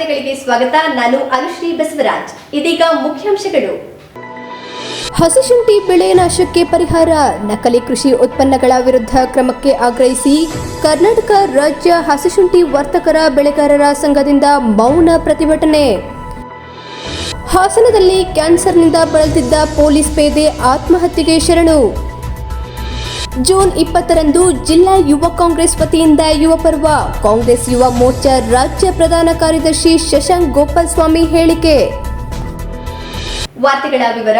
ವಾರ್ತೆಗಳಿಗೆ ಸ್ವಾಗತ. ನಾನು ಅನುಶ್ರೀ ಬಸವರಾಜ್. ಇದೀಗ ಮುಖ್ಯಾಂಶಗಳು. ಹಸಿಶುಂಠಿ ಬೆಳೆ ನಾಶಕ್ಕೆ ಪರಿಹಾರ. ನಕಲಿ ಕೃಷಿ ಉತ್ಪನ್ನಗಳ ವಿರುದ್ಧ ಕ್ರಮಕ್ಕೆ ಆಗ್ರಹಿಸಿ ಕರ್ನಾಟಕ ರಾಜ್ಯ ಹಸಿಶುಂಠಿ ವರ್ತಕರ ಬೆಳೆಗಾರರ ಸಂಘದಿಂದ ಮೌನ ಪ್ರತಿಭಟನೆ. ಹಾಸನದಲ್ಲಿ ಕ್ಯಾನ್ಸರ್ನಿಂದ ಬಳಲ್ತಿದ್ದ ಪೊಲೀಸ್ ಪೇದೆ ಆತ್ಮಹತ್ಯೆಗೆ ಶರಣು. ಜೂನ್ ಇಪ್ಪತ್ತರಂದು ಜಿಲ್ಲಾ ಯುವ ಕಾಂಗ್ರೆಸ್ ವತಿಯಿಂದ ಯುವ ಪರ್ವ. ಕಾಂಗ್ರೆಸ್ ಯುವ ಮೋರ್ಚಾ ರಾಜ್ಯ ಪ್ರಧಾನ ಕಾರ್ಯದರ್ಶಿ ಶಶಾಂಕ್ ಗೋಪಾಲ್ ಸ್ವಾಮಿ ಹೇಳಿಕೆ. ವಾರ್ತೆಗಳ ವಿವರ.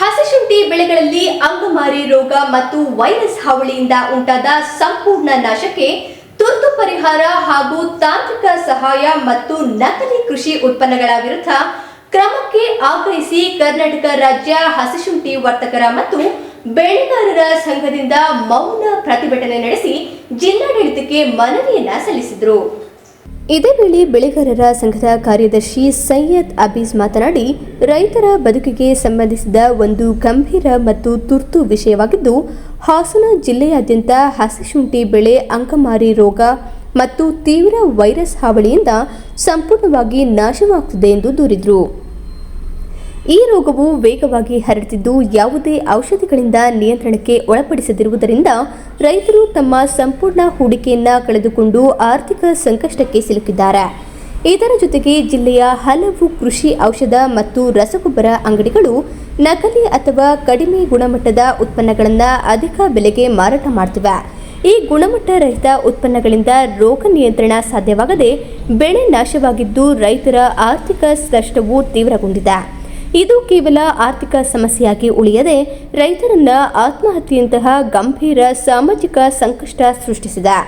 ಹಸಿಶುಂಠಿ ಬೆಳೆಗಳಲ್ಲಿ ಅಂಗಮಾರಿ ರೋಗ ಮತ್ತು ವೈರಸ್ ಹಾವಳಿಯಿಂದ ಉಂಟಾದ ಸಂಪೂರ್ಣ ನಾಶಕ್ಕೆ ತುರ್ತು ಪರಿಹಾರ ಹಾಗೂ ತಾಂತ್ರಿಕ ಸಹಾಯ ಮತ್ತು ನಕಲಿ ಕೃಷಿ ಉತ್ಪನ್ನಗಳ ವಿರುದ್ಧ ಕ್ರಮಕ್ಕೆ ಆಗ್ರಹಿಸಿ ಕರ್ನಾಟಕ ರಾಜ್ಯ ಹಸಿಶುಂಠಿ ವರ್ತಕರ ಮತ್ತು ಬೆಳೆಗಾರರ ಸಂಘದಿಂದ ಮೌನ ಪ್ರತಿಭಟನೆ ನಡೆಸಿ ಜಿಲ್ಲಾಡಳಿತಕ್ಕೆ ಮನವಿಯನ್ನ ಸಲ್ಲಿಸಿದರು. ಇದೇ ವೇಳೆ ಬೆಳೆಗಾರರ ಸಂಘದ ಕಾರ್ಯದರ್ಶಿ ಸೈಯದ್ ಅಬೀಸ್ ಮಾತನಾಡಿ, ರೈತರ ಬದುಕಿಗೆ ಸಂಬಂಧಿಸಿದ ಒಂದು ಗಂಭೀರ ಮತ್ತು ತುರ್ತು ವಿಷಯವಾಗಿದ್ದು, ಹಾಸನ ಜಿಲ್ಲೆಯಾದ್ಯಂತ ಹಸಿಶುಂಠಿ ಬೆಳೆ ಅಂಕಮಾರಿ ರೋಗ ಮತ್ತು ತೀವ್ರ ವೈರಸ್ ಹಾವಳಿಯಿಂದ ಸಂಪೂರ್ಣವಾಗಿ ನಾಶವಾಗುತ್ತಿದೆ ಎಂದು ದೂರಿದರು. ಈ ರೋಗವು ವೇಗವಾಗಿ ಹರಡುತ್ತಿದ್ದು ಯಾವುದೇ ಔಷಧಿಗಳಿಂದ ನಿಯಂತ್ರಣಕ್ಕೆ ಒಳಪಡಿಸದಿರುವುದರಿಂದ ರೈತರು ತಮ್ಮ ಸಂಪೂರ್ಣ ಹೂಡಿಕೆಯನ್ನ ಕಳೆದುಕೊಂಡು ಆರ್ಥಿಕ ಸಂಕಷ್ಟಕ್ಕೆ ಸಿಲುಕಿದ್ದಾರೆ. ಇದರ ಜೊತೆಗೆ ಜಿಲ್ಲೆಯ ಹಲವು ಕೃಷಿ ಔಷಧ ಮತ್ತು ರಸಗೊಬ್ಬರ ಅಂಗಡಿಗಳು ನಕಲಿ ಅಥವಾ ಕಡಿಮೆ ಗುಣಮಟ್ಟದ ಉತ್ಪನ್ನಗಳನ್ನು ಅಧಿಕ ಬೆಲೆಗೆ ಮಾರಾಟ ಮಾಡ್ತಿವೆ. ಈ ಗುಣಮಟ್ಟ ರಹಿತ ಉತ್ಪನ್ನಗಳಿಂದ ರೋಗ ನಿಯಂತ್ರಣ ಸಾಧ್ಯವಾಗದೆ ಬೆಳೆ ನಾಶವಾಗಿದ್ದು ರೈತರ ಆರ್ಥಿಕ ನಷ್ಟವು ತೀವ್ರಗೊಂಡಿದೆ. ಇದು ಕೇವಲ ಆರ್ಥಿಕ ಸಮಸ್ಯೆಯಾಗಿ ಉಳಿಯದೆ ರೈತರನ್ನ ಆತ್ಮಹತ್ಯೆಯಂತಹ ಗಂಭೀರ ಸಾಮಾಜಿಕ ಸಂಕಷ್ಟ ಸೃಷ್ಟಿಸಿದೆ.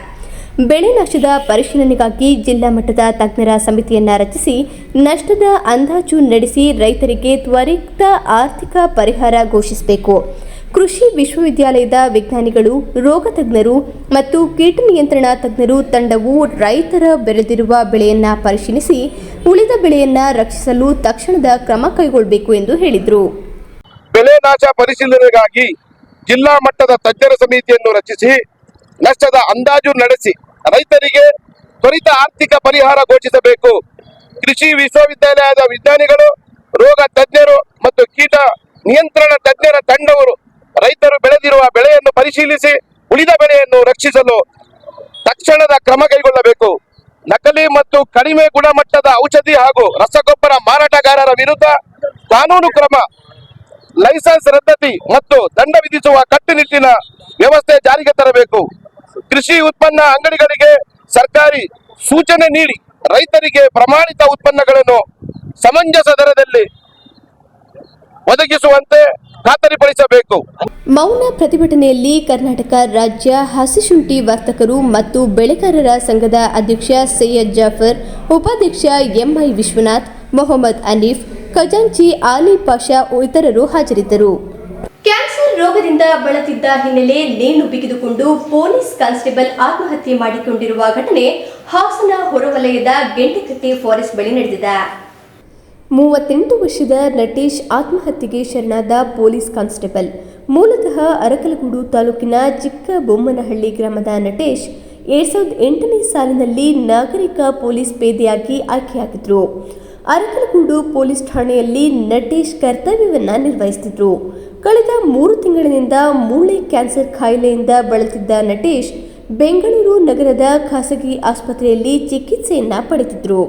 ಬೆಳೆ ನಷ್ಟದ ಪರಿಶೀಲನೆಗಾಗಿ ಜಿಲ್ಲಾ ಮಟ್ಟದ ತಜ್ಞರ ಸಮಿತಿಯನ್ನ ರಚಿಸಿ ನಷ್ಟದ ಅಂದಾಜು ನಡೆಸಿ ರೈತರಿಗೆ ತ್ವರಿತ ಆರ್ಥಿಕ ಪರಿಹಾರ ಘೋಷಿಸಬೇಕು. ಕೃಷಿ ವಿಶ್ವವಿದ್ಯಾಲಯದ ವಿಜ್ಞಾನಿಗಳು, ರೋಗ ತಜ್ಞರು ಮತ್ತು ಕೀಟ ನಿಯಂತ್ರಣ ತಜ್ಞರು ತಂಡವು ರೈತರ ಬೆಳೆದಿರುವ ಬೆಳೆಯನ್ನ ಪರಿಶೀಲಿಸಿ ಉಳಿದ ಬೆಳೆಯನ್ನ ರಕ್ಷಿಸಲು ತಕ್ಷಣದ ಕ್ರಮ ಕೈಗೊಳ್ಳಬೇಕು ಎಂದು ಹೇಳಿದರು. ಬೆಳೆ ನಾಶ ಪರಿಶೀಲನೆಗಾಗಿ ಜಿಲ್ಲಾ ಮಟ್ಟದ ತಜ್ಞರ ಸಮಿತಿಯನ್ನು ರಚಿಸಿ, ನಷ್ಟದ ಅಂದಾಜು ನಡೆಸಿ ರೈತರಿಗೆ ತ್ವರಿತ ಆರ್ಥಿಕ ಪರಿಹಾರ ಘೋಷಿಸಬೇಕು. ಕೃಷಿ ವಿಶ್ವವಿದ್ಯಾಲಯದ ವಿಜ್ಞಾನಿಗಳು, ರೋಗ ತಜ್ಞರು ಮತ್ತು ಕೀಟ ನಿಯಂತ್ರಣ ತಜ್ಞರ ತಂಡವರು ರೈತರು ಬೆಳೆದಿರುವ ಬೆಳೆಯನ್ನು ಪರಿಶೀಲಿಸಿ ಉಳಿದ ಬೆಳೆಯನ್ನು ರಕ್ಷಿಸಲು ತಕ್ಷಣದ ಕ್ರಮ ಕೈಗೊಳ್ಳಬೇಕು. ನಕಲಿ ಮತ್ತು ಕಡಿಮೆ ಗುಣಮಟ್ಟದ ಔಷಧಿ ಹಾಗೂ ರಸಗೊಬ್ಬರ ಮಾರಾಟಗಾರರ ವಿರುದ್ಧ ಕಾನೂನು ಕ್ರಮ, ಲೈಸೆನ್ಸ್ ರದ್ದತಿ ಮತ್ತು ದಂಡ ವಿಧಿಸುವ ಕಟ್ಟುನಿಟ್ಟಿನ ವ್ಯವಸ್ಥೆ ಜಾರಿಗೆ ತರಬೇಕು. ಕೃಷಿ ಉತ್ಪನ್ನ ಅಂಗಡಿಗಳಿಗೆ ಸರ್ಕಾರಿ ಸೂಚನೆ ನೀಡಿ ರೈತರಿಗೆ ಪ್ರಮಾಣಿತ ಉತ್ಪನ್ನಗಳನ್ನು ಸಮಂಜಸ ದರದಲ್ಲಿ ಒದಗಿಸುವಂತೆ ಖಾತರಿಪಡಿಸಬೇಕು. ಮೌನ ಪ್ರತಿಭಟನೆಯಲ್ಲಿ ಕರ್ನಾಟಕ ರಾಜ್ಯ ಹಸಿಶುಂಠಿ ವರ್ತಕರು ಮತ್ತು ಬೆಳೆಗಾರರ ಸಂಘದ ಅಧ್ಯಕ್ಷ ಸೈಯದ್ ಜಾಫರ್, ಉಪಾಧ್ಯಕ್ಷ ಎಂಐ ವಿಶ್ವನಾಥ್, ಮೊಹಮ್ಮದ್ ಅನೀಫ್, ಖಜಾಂಚಿ ಆಲಿ ಪಾಷಾ ಇತರರು ಹಾಜರಿದ್ದರು. ಕ್ಯಾನ್ಸರ್ ರೋಗದಿಂದ ಬಳತಿದ್ದ ಹಿನ್ನೆಲೆ ನೇಣು ಬಿಗಿದುಕೊಂಡು ಪೊಲೀಸ್ ಕಾನ್ಸ್ಟೇಬಲ್ ಆತ್ಮಹತ್ಯೆ ಮಾಡಿಕೊಂಡಿರುವ ಘಟನೆ ಹಾಸನ ಹೊರವಲಯದ ಗೆಂಟಿಕಟ್ಟೆ ಫಾರೆಸ್ಟ್ ಬಳಿ ನಡೆದಿದೆ. ಮೂವತ್ತೆಂಟು ವರ್ಷದ ನಟೇಶ್ ಆತ್ಮಹತ್ಯೆಗೆ ಶರಣಾದ ಪೊಲೀಸ್ ಕಾನ್ಸ್ಟೇಬಲ್. ಮೂಲತಃ ಅರಕಲಗೂಡು ತಾಲೂಕಿನ ಚಿಕ್ಕ ಬೊಮ್ಮನಹಳ್ಳಿ ಗ್ರಾಮದ ನಟೇಶ್ ಎರಡ್ ಸಾವಿರದ ಎಂಟನೇ ಸಾಲಿನಲ್ಲಿ ನಾಗರಿಕ ಪೊಲೀಸ್ ಪೇದೆಯಾಗಿ ಆಯ್ಕೆಯಾಗಿದ್ದರು ಅರಕಲಗೂಡು ಪೊಲೀಸ್ ಠಾಣೆಯಲ್ಲಿ ನಟೇಶ್ ಕರ್ತವ್ಯವನ್ನ ನಿರ್ವಹಿಸುತ್ತಿದ್ದರು ಕಳೆದ ಮೂರು ತಿಂಗಳಿನಿಂದ ಮೂಳೆ ಕ್ಯಾನ್ಸರ್ ಖಾಯಿಲೆಯಿಂದ ಬಳಲುತ್ತಿದ್ದ ನಟೇಶ್ ಬೆಂಗಳೂರು ನಗರದ ಖಾಸಗಿ ಆಸ್ಪತ್ರೆಯಲ್ಲಿ ಚಿಕಿತ್ಸೆಯನ್ನ ಪಡೆದಿದ್ರು.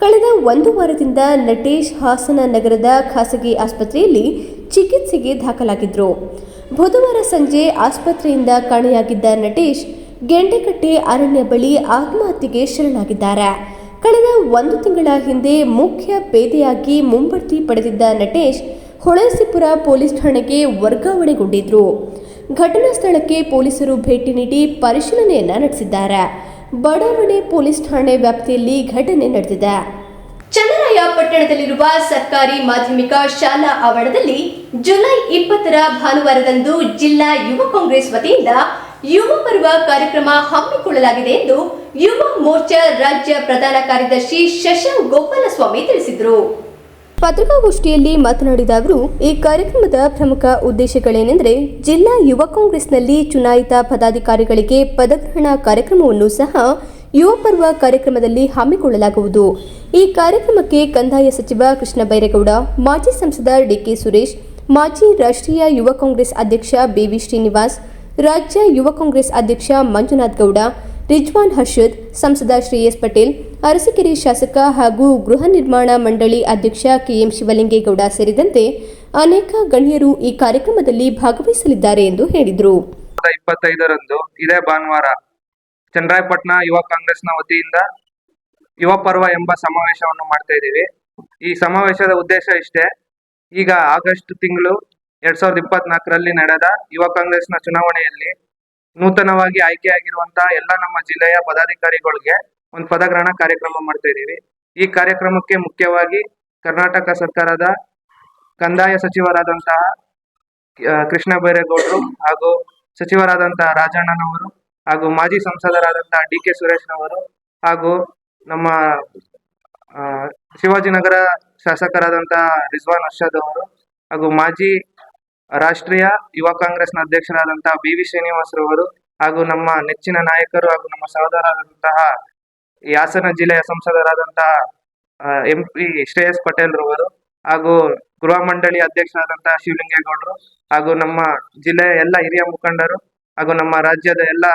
ಕಳೆದ ಒಂದು ವಾರದಿಂದ ನಟೇಶ್ ಹಾಸನ ನಗರದ ಖಾಸಗಿ ಆಸ್ಪತ್ರೆಯಲ್ಲಿ ಚಿಕಿತ್ಸೆಗೆ ದಾಖಲಾಗಿದ್ದರು ಬುಧವಾರ ಸಂಜೆ ಆಸ್ಪತ್ರೆಯಿಂದ ಕಾಣೆಯಾಗಿದ್ದ ನಟೇಶ್ ಗೆಂಡೆಕಟ್ಟೆ ಅರಣ್ಯ ಬಳಿ ಆತ್ಮಹತ್ಯೆಗೆ ಶರಣಾಗಿದ್ದಾರೆ. ಕಳೆದ ಒಂದು ತಿಂಗಳ ಹಿಂದೆ ಮುಖ್ಯ ಪೇದೆಯಾಗಿ ಮುಂಬಡ್ತಿ ಪಡೆದಿದ್ದ ನಟೇಶ್ ಹೊಳಸಿಪುರ ಪೊಲೀಸ್ ಠಾಣೆಗೆ ವರ್ಗಾವಣೆಗೊಂಡಿದ್ರು. ಘಟನಾ ಸ್ಥಳಕ್ಕೆ ಪೊಲೀಸರು ಭೇಟಿ ನೀಡಿ ಪರಿಶೀಲನೆಯನ್ನ ನಡೆಸಿದ್ದಾರೆ. ಬಡಾವಣೆ ಪೊಲೀಸ್ ಠಾಣೆ ವ್ಯಾಪ್ತಿಯಲ್ಲಿ ಘಟನೆ ನಡೆದಿದೆ. ಚನ್ನರಾಯ ಪಟ್ಟಣದಲ್ಲಿರುವ ಸರ್ಕಾರಿ ಮಾಧ್ಯಮಿಕ ಶಾಲಾ ಆವರಣದಲ್ಲಿ ಜುಲೈ ಇಪ್ಪತ್ತರ ಭಾನುವಾರದಂದು ಜಿಲ್ಲಾ ಯುವ ಕಾಂಗ್ರೆಸ್ ವತಿಯಿಂದ ಯುವ ಪರ್ವ ಕಾರ್ಯಕ್ರಮ ಹಮ್ಮಿಕೊಳ್ಳಲಾಗಿದೆ ಎಂದು ಯುವ ಮೋರ್ಚಾ ರಾಜ್ಯ ಪ್ರಧಾನ ಕಾರ್ಯದರ್ಶಿ ಶಶಾಂಕ್ ಗೋಪಾಲಸ್ವಾಮಿ ತಿಳಿಸಿದರು. ಪತ್ರಿಕಾಗೋಷ್ಠಿಯಲ್ಲಿ ಮಾತನಾಡಿದ ಅವರು, ಈ ಕಾರ್ಯಕ್ರಮದ ಪ್ರಮುಖ ಉದ್ದೇಶಗಳೇನೆಂದರೆ ಜಿಲ್ಲಾ ಯುವ ಕಾಂಗ್ರೆಸ್ನಲ್ಲಿ ಚುನಾಯಿತ ಪದಾಧಿಕಾರಿಗಳಿಗೆ ಪದಗ್ರಹಣ ಕಾರ್ಯಕ್ರಮವನ್ನು ಸಹ ಯುವ ಪರ್ವ ಕಾರ್ಯಕ್ರಮದಲ್ಲಿ ಹಮ್ಮಿಕೊಳ್ಳಲಾಗುವುದು. ಈ ಕಾರ್ಯಕ್ರಮಕ್ಕೆ ಕಂದಾಯ ಸಚಿವ ಕೃಷ್ಣ ಬೈರೇಗೌಡ, ಮಾಜಿ ಸಂಸದ ಡಿಕೆ ಸುರೇಶ್, ಮಾಜಿ ರಾಷ್ಟ್ರೀಯ ಯುವ ಕಾಂಗ್ರೆಸ್ ಅಧ್ಯಕ್ಷ ಬಿವಿ ಶ್ರೀನಿವಾಸ್, ರಾಜ್ಯ ಯುವ ಕಾಂಗ್ರೆಸ್ ಅಧ್ಯಕ್ಷ ಮಂಜುನಾಥ್ ಗೌಡ, ರಿಜ್ವಾನ್ ಹರ್ಷದ್, ಸಂಸದ ಶ್ರೇಯಸ್ ಪಟೇಲ್ ಅರಸಕೆರೆ ಶಾಸಕ ಹಾಗೂ ಗೃಹ ನಿರ್ಮಾಣ ಮಂಡಳಿ ಅಧ್ಯಕ್ಷ ಕೆಎಂ ಶಿವಲಿಂಗೇಗೌಡ ಸೇರಿದಂತೆ ಅನೇಕ ಗಣ್ಯರು ಈ ಕಾರ್ಯಕ್ರಮದಲ್ಲಿ ಭಾಗವಹಿಸಲಿದ್ದಾರೆ ಎಂದು ಹೇಳಿದರು. ಇಪ್ಪತ್ತೈದರಂದು ಇದೇ ಭಾನುವಾರ ಚಂದ್ರಾಯಪಟ್ಟಣ ಯುವ ಕಾಂಗ್ರೆಸ್ನ ವತಿಯಿಂದ ಯುವ ಪರ್ವ ಎಂಬ ಸಮಾವೇಶವನ್ನು ಮಾಡ್ತಾ ಇದ್ದೀವಿ. ಈ ಸಮಾವೇಶದ ಉದ್ದೇಶ ಇಷ್ಟೇ. ಈಗ ಆಗಸ್ಟ್ ತಿಂಗಳು ಎರಡ್ ಸಾವಿರದ ಇಪ್ಪತ್ನಾಲ್ಕರಲ್ಲಿ ನಡೆದ ಯುವ ಕಾಂಗ್ರೆಸ್ನ ಚುನಾವಣೆಯಲ್ಲಿ ನೂತನವಾಗಿ ಆಯ್ಕೆಯಾಗಿರುವಂತಹ ಎಲ್ಲ ನಮ್ಮ ಜಿಲ್ಲೆಯ ಪದಾಧಿಕಾರಿಗಳಿಗೆ ಒಂದು ಪದಗ್ರಹಣ ಕಾರ್ಯಕ್ರಮ ಮಾಡ್ತಾ ಇದ್ದೀವಿ. ಈ ಕಾರ್ಯಕ್ರಮಕ್ಕೆ ಮುಖ್ಯವಾಗಿ ಕರ್ನಾಟಕ ಸರ್ಕಾರದ ಕಂದಾಯ ಸಚಿವರಾದಂತಹ ಕೃಷ್ಣ ಬೈರೇಗೌಡರು ಹಾಗೂ ಸಚಿವರಾದಂತಹ ರಾಜಣ್ಣನವರು ಹಾಗೂ ಮಾಜಿ ಸಂಸದರಾದಂತಹ ಡಿ ಕೆ ಸುರೇಶ್ನವರು ಹಾಗೂ ನಮ್ಮ ಶಿವಾಜಿನಗರ ಶಾಸಕರಾದಂತಹ ರಿಜ್ವಾನ್ ಅರ್ಷದ್ ಅವರು ಹಾಗೂ ಮಾಜಿ ರಾಷ್ಟ್ರೀಯ ಯುವ ಕಾಂಗ್ರೆಸ್ನ ಅಧ್ಯಕ್ಷರಾದಂತಹ ಬಿ ವಿ ಶ್ರೀನಿವಾಸರವರು ಹಾಗೂ ನಮ್ಮ ನೆಚ್ಚಿನ ನಾಯಕರು ಹಾಗೂ ನಮ್ಮ ಸಹೋದರರಾದಂತಹ ಈ ಹಾಸನ ಜಿಲ್ಲೆಯ ಸಂಸದರಾದಂತಹ ಎಂ ಪಿ ಶ್ರೇಯಸ್ ಪಟೇಲ್ ರವರು ಹಾಗೂ ಗೃಹ ಮಂಡಳಿ ಅಧ್ಯಕ್ಷರಾದಂತಹ ಶಿವಲಿಂಗೇಗೌಡರು ಹಾಗೂ ನಮ್ಮ ಜಿಲ್ಲೆಯ ಎಲ್ಲ ಹಿರಿಯ ಮುಖಂಡರು ಹಾಗೂ ನಮ್ಮ ರಾಜ್ಯದ ಎಲ್ಲ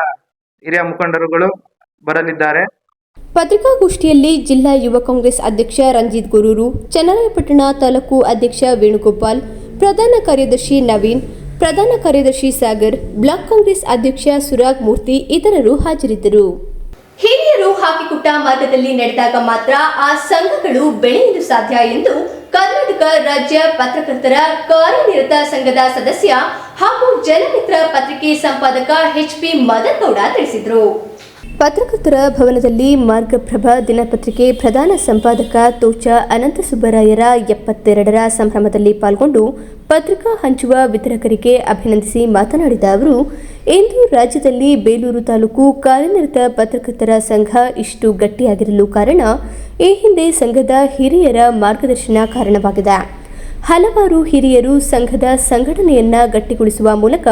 ಹಿರಿಯ ಮುಖಂಡರುಗಳು ಬರಲಿದ್ದಾರೆ. ಪತ್ರಿಕಾಗೋಷ್ಠಿಯಲ್ಲಿ ಜಿಲ್ಲಾ ಯುವ ಕಾಂಗ್ರೆಸ್ ಅಧ್ಯಕ್ಷ ರಂಜಿತ್ ಗುರೂರು, ಚನ್ನರಾಯಪಟ್ಟಣ ತಾಲೂಕು ಅಧ್ಯಕ್ಷ ವೇಣುಗೋಪಾಲ್, ಪ್ರಧಾನ ಕಾರ್ಯದರ್ಶಿ ನವೀನ್, ಪ್ರಧಾನ ಕಾರ್ಯದರ್ಶಿ ಸಾಗರ್, ಬ್ಲಾಕ್ ಕಾಂಗ್ರೆಸ್ ಅಧ್ಯಕ್ಷ ಸುರಾಗ್ ಮೂರ್ತಿ, ಇತರರು ಹಾಜರಿದ್ದರು. ಹಿರಿಯರು ಹಾಕಿಕೊಟ್ಟ ಮಾರ್ಗದಲ್ಲಿ ನಡೆದಾಗ ಮಾತ್ರ ಆ ಸಂಘಗಳು ಬೆಳೆಯಲು ಸಾಧ್ಯ ಎಂದು ಕರ್ನಾಟಕ ರಾಜ್ಯ ಪತ್ರಕರ್ತರ ಕಾರ್ಯನಿರತ ಸಂಘದ ಸದಸ್ಯ ಹಾಗೂ ಜನಮಿತ್ರ ಪತ್ರಿಕೆ ಸಂಪಾದಕ ಎಚ್ ಪಿ ಮದನಗೌಡ ತಿಳಿಸಿದರು. ಪತ್ರಕರ್ತರ ಭವನದಲ್ಲಿ ಮಾರ್ಗಪ್ರಭ ದಿನಪತ್ರಿಕೆ ಪ್ರಧಾನ ಸಂಪಾದಕ ತೋಚ ಅನಂತ ಸುಬ್ಬರಾಯರ ಎಪ್ಪತ್ತೆರಡರ ಸಂಭ್ರಮದಲ್ಲಿ ಪಾಲ್ಗೊಂಡು ಪತ್ರಿಕಾ ಹಂಚುವ ವಿತರಕರಿಗೆ ಅಭಿನಂದಿಸಿ ಮಾತನಾಡಿದ ಅವರು, ಇಂದು ರಾಜ್ಯದಲ್ಲಿ ಬೇಲೂರು ತಾಲೂಕು ಕಾರ್ಯನಿರತ ಪತ್ರಕರ್ತರ ಸಂಘ ಇಷ್ಟು ಗಟ್ಟಿಯಾಗಿರಲು ಕಾರಣ, ಈ ಹಿಂದೆ ಸಂಘದ ಹಿರಿಯರ ಮಾರ್ಗದರ್ಶನ ಕಾರಣವಾಗಿದೆ. ಹಲವಾರು ಹಿರಿಯರು ಸಂಘದ ಸಂಘಟನೆಯನ್ನ ಗಟ್ಟಿಗೊಳಿಸುವ ಮೂಲಕ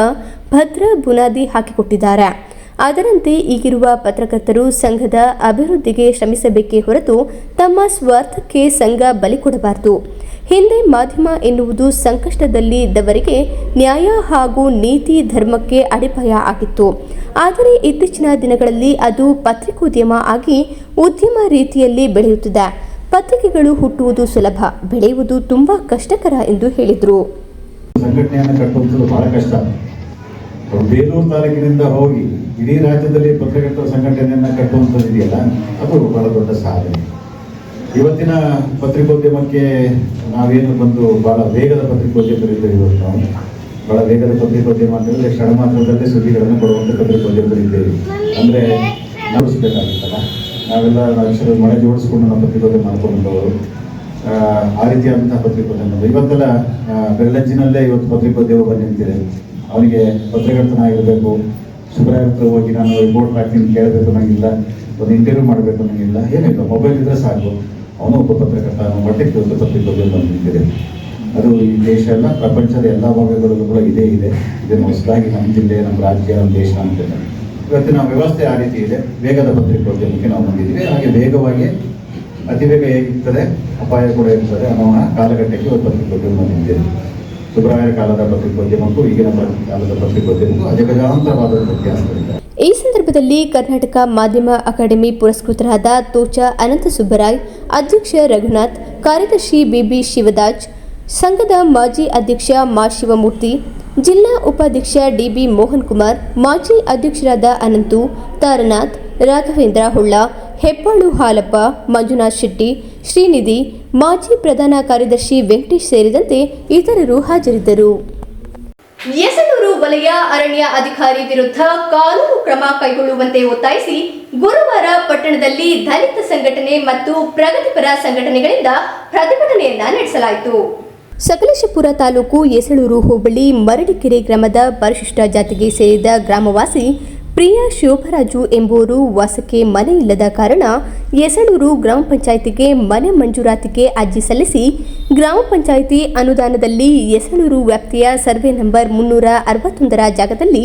ಭದ್ರ ಬುನಾದಿ ಹಾಕಿಕೊಟ್ಟಿದ್ದಾರೆ. ಅದರಂತೆ ಈಗಿರುವ ಪತ್ರಕರ್ತರು ಸಂಘದ ಅಭಿವೃದ್ಧಿಗೆ ಶ್ರಮಿಸಬೇಕೇ ಹೊರತು ತಮ್ಮ ಸ್ವಾರ್ಥಕ್ಕೆ ಸಂಘ ಬಲಿ ಕೊಡಬಾರದು. ಹಿಂದೆ ಮಾಧ್ಯಮ ಎನ್ನುವುದು ಸಂಕಷ್ಟದಲ್ಲಿ ಇದ್ದವರಿಗೆ ನ್ಯಾಯ ಹಾಗೂ ನೀತಿ ಧರ್ಮಕ್ಕೆ ಅಡಿಪಾಯ ಆಗಿತ್ತು. ಆದರೆ ಇತ್ತೀಚಿನ ದಿನಗಳಲ್ಲಿ ಅದು ಪತ್ರಿಕೋದ್ಯಮ ಆಗಿ ಉದ್ಯಮ ರೀತಿಯಲ್ಲಿ ಬೆಳೆಯುತ್ತಿದೆ. ಪತ್ರಿಕೆಗಳು ಹುಟ್ಟುವುದು ಸುಲಭ, ಬೆಳೆಯುವುದು ತುಂಬಾ ಕಷ್ಟಕರ ಎಂದು ಹೇಳಿದರು. ಸಂಘಟನೆಯನ್ನು ಕಟ್ಟುವುದು ಬಹಳ ಕಷ್ಟ. ಬೇಲೂರು ತಾಲೂಕಿನಿಂದ ಹೋಗಿ ಇಡೀ ರಾಜ್ಯದಲ್ಲಿ ಪತ್ರಕರ್ತರ ಸಂಘಟನೆಯನ್ನು ಕಟ್ಟುವಂಥದ್ದು ಇದೆಯಲ್ಲ ಅದು ಬಹಳ ದೊಡ್ಡ ಸಾಧನೆ. ಇವತ್ತಿನ ಪತ್ರಿಕೋದ್ಯಮಕ್ಕೆ ನಾವೇನು ಬಂದು ಬಹಳ ವೇಗದ ಪತ್ರಿಕೋದ್ಯಮರಿದ್ದೇವೆ ಇವತ್ತು ನಾವು ಬಹಳ ವೇಗದ ಪತ್ರಿಕೋದ್ಯಮ ಅಂತಂದರೆ ಕ್ಷಣ ಮಾತ್ರದಲ್ಲೇ ಸುದ್ದಿಗಳನ್ನು ಕೊಡುವಂಥ ಪತ್ರಿಕೋದ್ಯಮರಿದ್ದೇವೆ ಅಂದರೆ ನಡೆಸಬೇಕಾಗುತ್ತಲ್ಲ ನಾವೆಲ್ಲ ಅಕ್ಷರ ಮಳೆ ಜೋಡಿಸ್ಕೊಂಡು ನಮ್ಮ ಪತ್ರಿಕೋದ್ಯಮ ಮಾಡ್ಕೊಂಡವರು. ಆ, ಆ ರೀತಿಯಾದಂತಹ ಪತ್ರಿಕೋದ್ಯಮ ಇವತ್ತೆಲ್ಲ ಬೆಳ್ಳಂಜಿನಲ್ಲೇ ಇವತ್ತು ಪತ್ರಿಕೋದ್ಯಮ ಬಂದು ನಿಂತಿದೆ ಅವನಿಗೆ ಪತ್ರಕರ್ತನಾಗಿರಬೇಕು ಸುಬ್ರಾಯ ಹೋಗಿ ನಾನು ರಿಪೋರ್ಟ್ ಮಾಡ್ತೀನಿ ಕೇಳಬೇಕು ಅನ್ನೋಂಗಿಲ್ಲ. ಒಂದು ಇಂಟರ್ವ್ಯೂ ಮಾಡಬೇಕು ಅನ್ನೋಂಗಿಲ್ಲ. ಏನಿಲ್ಲ ಮೊಬೈಲ್ ಇದ್ರೆ ಸಾಕು. ಅವನು ಒಬ್ಬ ಪತ್ರಕರ್ತ ಅವನು ಮಟ್ಟಕ್ಕೆ ಒಂದು ಪತ್ರಿಕೋದ್ಯಮ ಬಂದು ನಿಂತಿದೆ ಅದು ಈ ದೇಶ ಎಲ್ಲ, ಪ್ರಪಂಚದ ಎಲ್ಲ ಭಾಗಗಳಲ್ಲೂ ಕೂಡ ಇದೇ ಇದೆ. ಇದನ್ನು ಹೊಸದಾಗಿ ನಮ್ಮ ಜಿಲ್ಲೆ, ನಮ್ಮ ರಾಜ್ಯ, ನಮ್ಮ ದೇಶ ಅಂತಿಲ್ಲ. ಇವತ್ತಿನ ವ್ಯವಸ್ಥೆ ಆ ರೀತಿ ಇದೆ. ವೇಗದ ಪತ್ರಿಕೋದ್ಯಮಕ್ಕೆ ನಾವು ಬಂದಿದ್ದೀವಿ. ಹಾಗೆ ವೇಗವಾಗಿ ಅತಿ ವೇಗ ಹೇಗಿರ್ತದೆ, ಅಪಾಯ ಕೂಡ ಇರ್ತದೆ ಅನ್ನೋ ಕಾಲಘಟ್ಟಕ್ಕೆ ಒಂದು ಪತ್ರಿಕೋದ್ಯಮ ಬಂದಿದ್ದೇವೆ ಸುಬ್ರಾಯರ ಕಾಲದ ಪತ್ರಿಕೋದ್ಯಮಕ್ಕೂ ಈಗಿನ ಕಾಲದ ಪತ್ರಿಕೋದ್ಯಮಕ್ಕೂ ಅಜಗಜಾಂತರವಾದ ವ್ಯತ್ಯಾಸಗಳಿದೆ ಈ ಸಂದರ್ಭದಲ್ಲಿ ಕರ್ನಾಟಕ ಮಾಧ್ಯಮ ಅಕಾಡೆಮಿ ಪುರಸ್ಕೃತರಾದ ತೋಚ ಅನಂತ ಸುಬ್ಬರಾಯ್, ಅಧ್ಯಕ್ಷ ರಘುನಾಥ್, ಕಾರ್ಯದರ್ಶಿ ಬಿಬಿ ಶಿವದಾಜ್ ಸಂಘದ ಮಾಜಿ ಅಧ್ಯಕ್ಷ ಮಾ. ಶಿವಮೂರ್ತಿ, ಜಿಲ್ಲಾ ಉಪಾಧ್ಯಕ್ಷ ಡಿಬಿ ಮೋಹನ್ ಕುಮಾರ್ ಮಾಜಿ ಅಧ್ಯಕ್ಷರಾದ ಅನಂತು, ತಾರನಾಥ್, ರಾಘವೇಂದ್ರ ಹುಳ್ಳ, ಹೆಬ್ಬಾಳು ಹಾಲಪ್ಪ, ಮಂಜುನಾಥ್ ಶೆಟ್ಟಿ, ಶ್ರೀನಿಧಿ ಮಾಜಿ ಪ್ರಧಾನ ಕಾರ್ಯದರ್ಶಿ ವೆಂಕಟೇಶ್ ಸೇರಿದಂತೆ ಇತರರು ಹಾಜರಿದ್ದರು. ಯಸನೂರು ವಲಯ ಅರಣ್ಯ ಅಧಿಕಾರಿ ವಿರುದ್ಧ ಕಾನೂನು ಕ್ರಮ ಕೈಗೊಳ್ಳುವಂತೆ ಒತ್ತಾಯಿಸಿ ಗುರುವಾರ ಪಟ್ಟಣದಲ್ಲಿ ದಲಿತ ಸಂಘಟನೆ ಮತ್ತು ಪ್ರಗತಿಪರ ಸಂಘಟನೆಗಳಿಂದ ಪ್ರತಿಭಟನೆಯನ್ನ ನಡೆಸಲಾಯಿತು. ಸಕಲೇಶಪುರ ತಾಲೂಕು ಯಸಳೂರು ಹೋಬಳಿ ಮರಡಿಕೆರೆ ಗ್ರಾಮದ ಪರಿಶಿಷ್ಟ ಜಾತಿಗೆ ಸೇರಿದ ಗ್ರಾಮವಾಸಿ ಪ್ರಿಯಾ ಶೋಭರಾಜು ಎಂಬುವರು ವಾಸಕ್ಕೆ ಮನೆ ಇಲ್ಲದ ಕಾರಣ ಯಸಳೂರು ಗ್ರಾಮ ಪಂಚಾಯಿತಿಗೆ ಮನೆ ಮಂಜೂರಾತಿಗೆ ಅರ್ಜಿ ಸಲ್ಲಿಸಿ ಗ್ರಾಮ ಪಂಚಾಯಿತಿ ಅನುದಾನದಲ್ಲಿ ಯಸಳೂರು ವ್ಯಾಪ್ತಿಯ ಸರ್ವೆ ನಂಬರ್ ಮುನ್ನೂರ ಅರವತ್ತೊಂದರ ಜಾಗದಲ್ಲಿ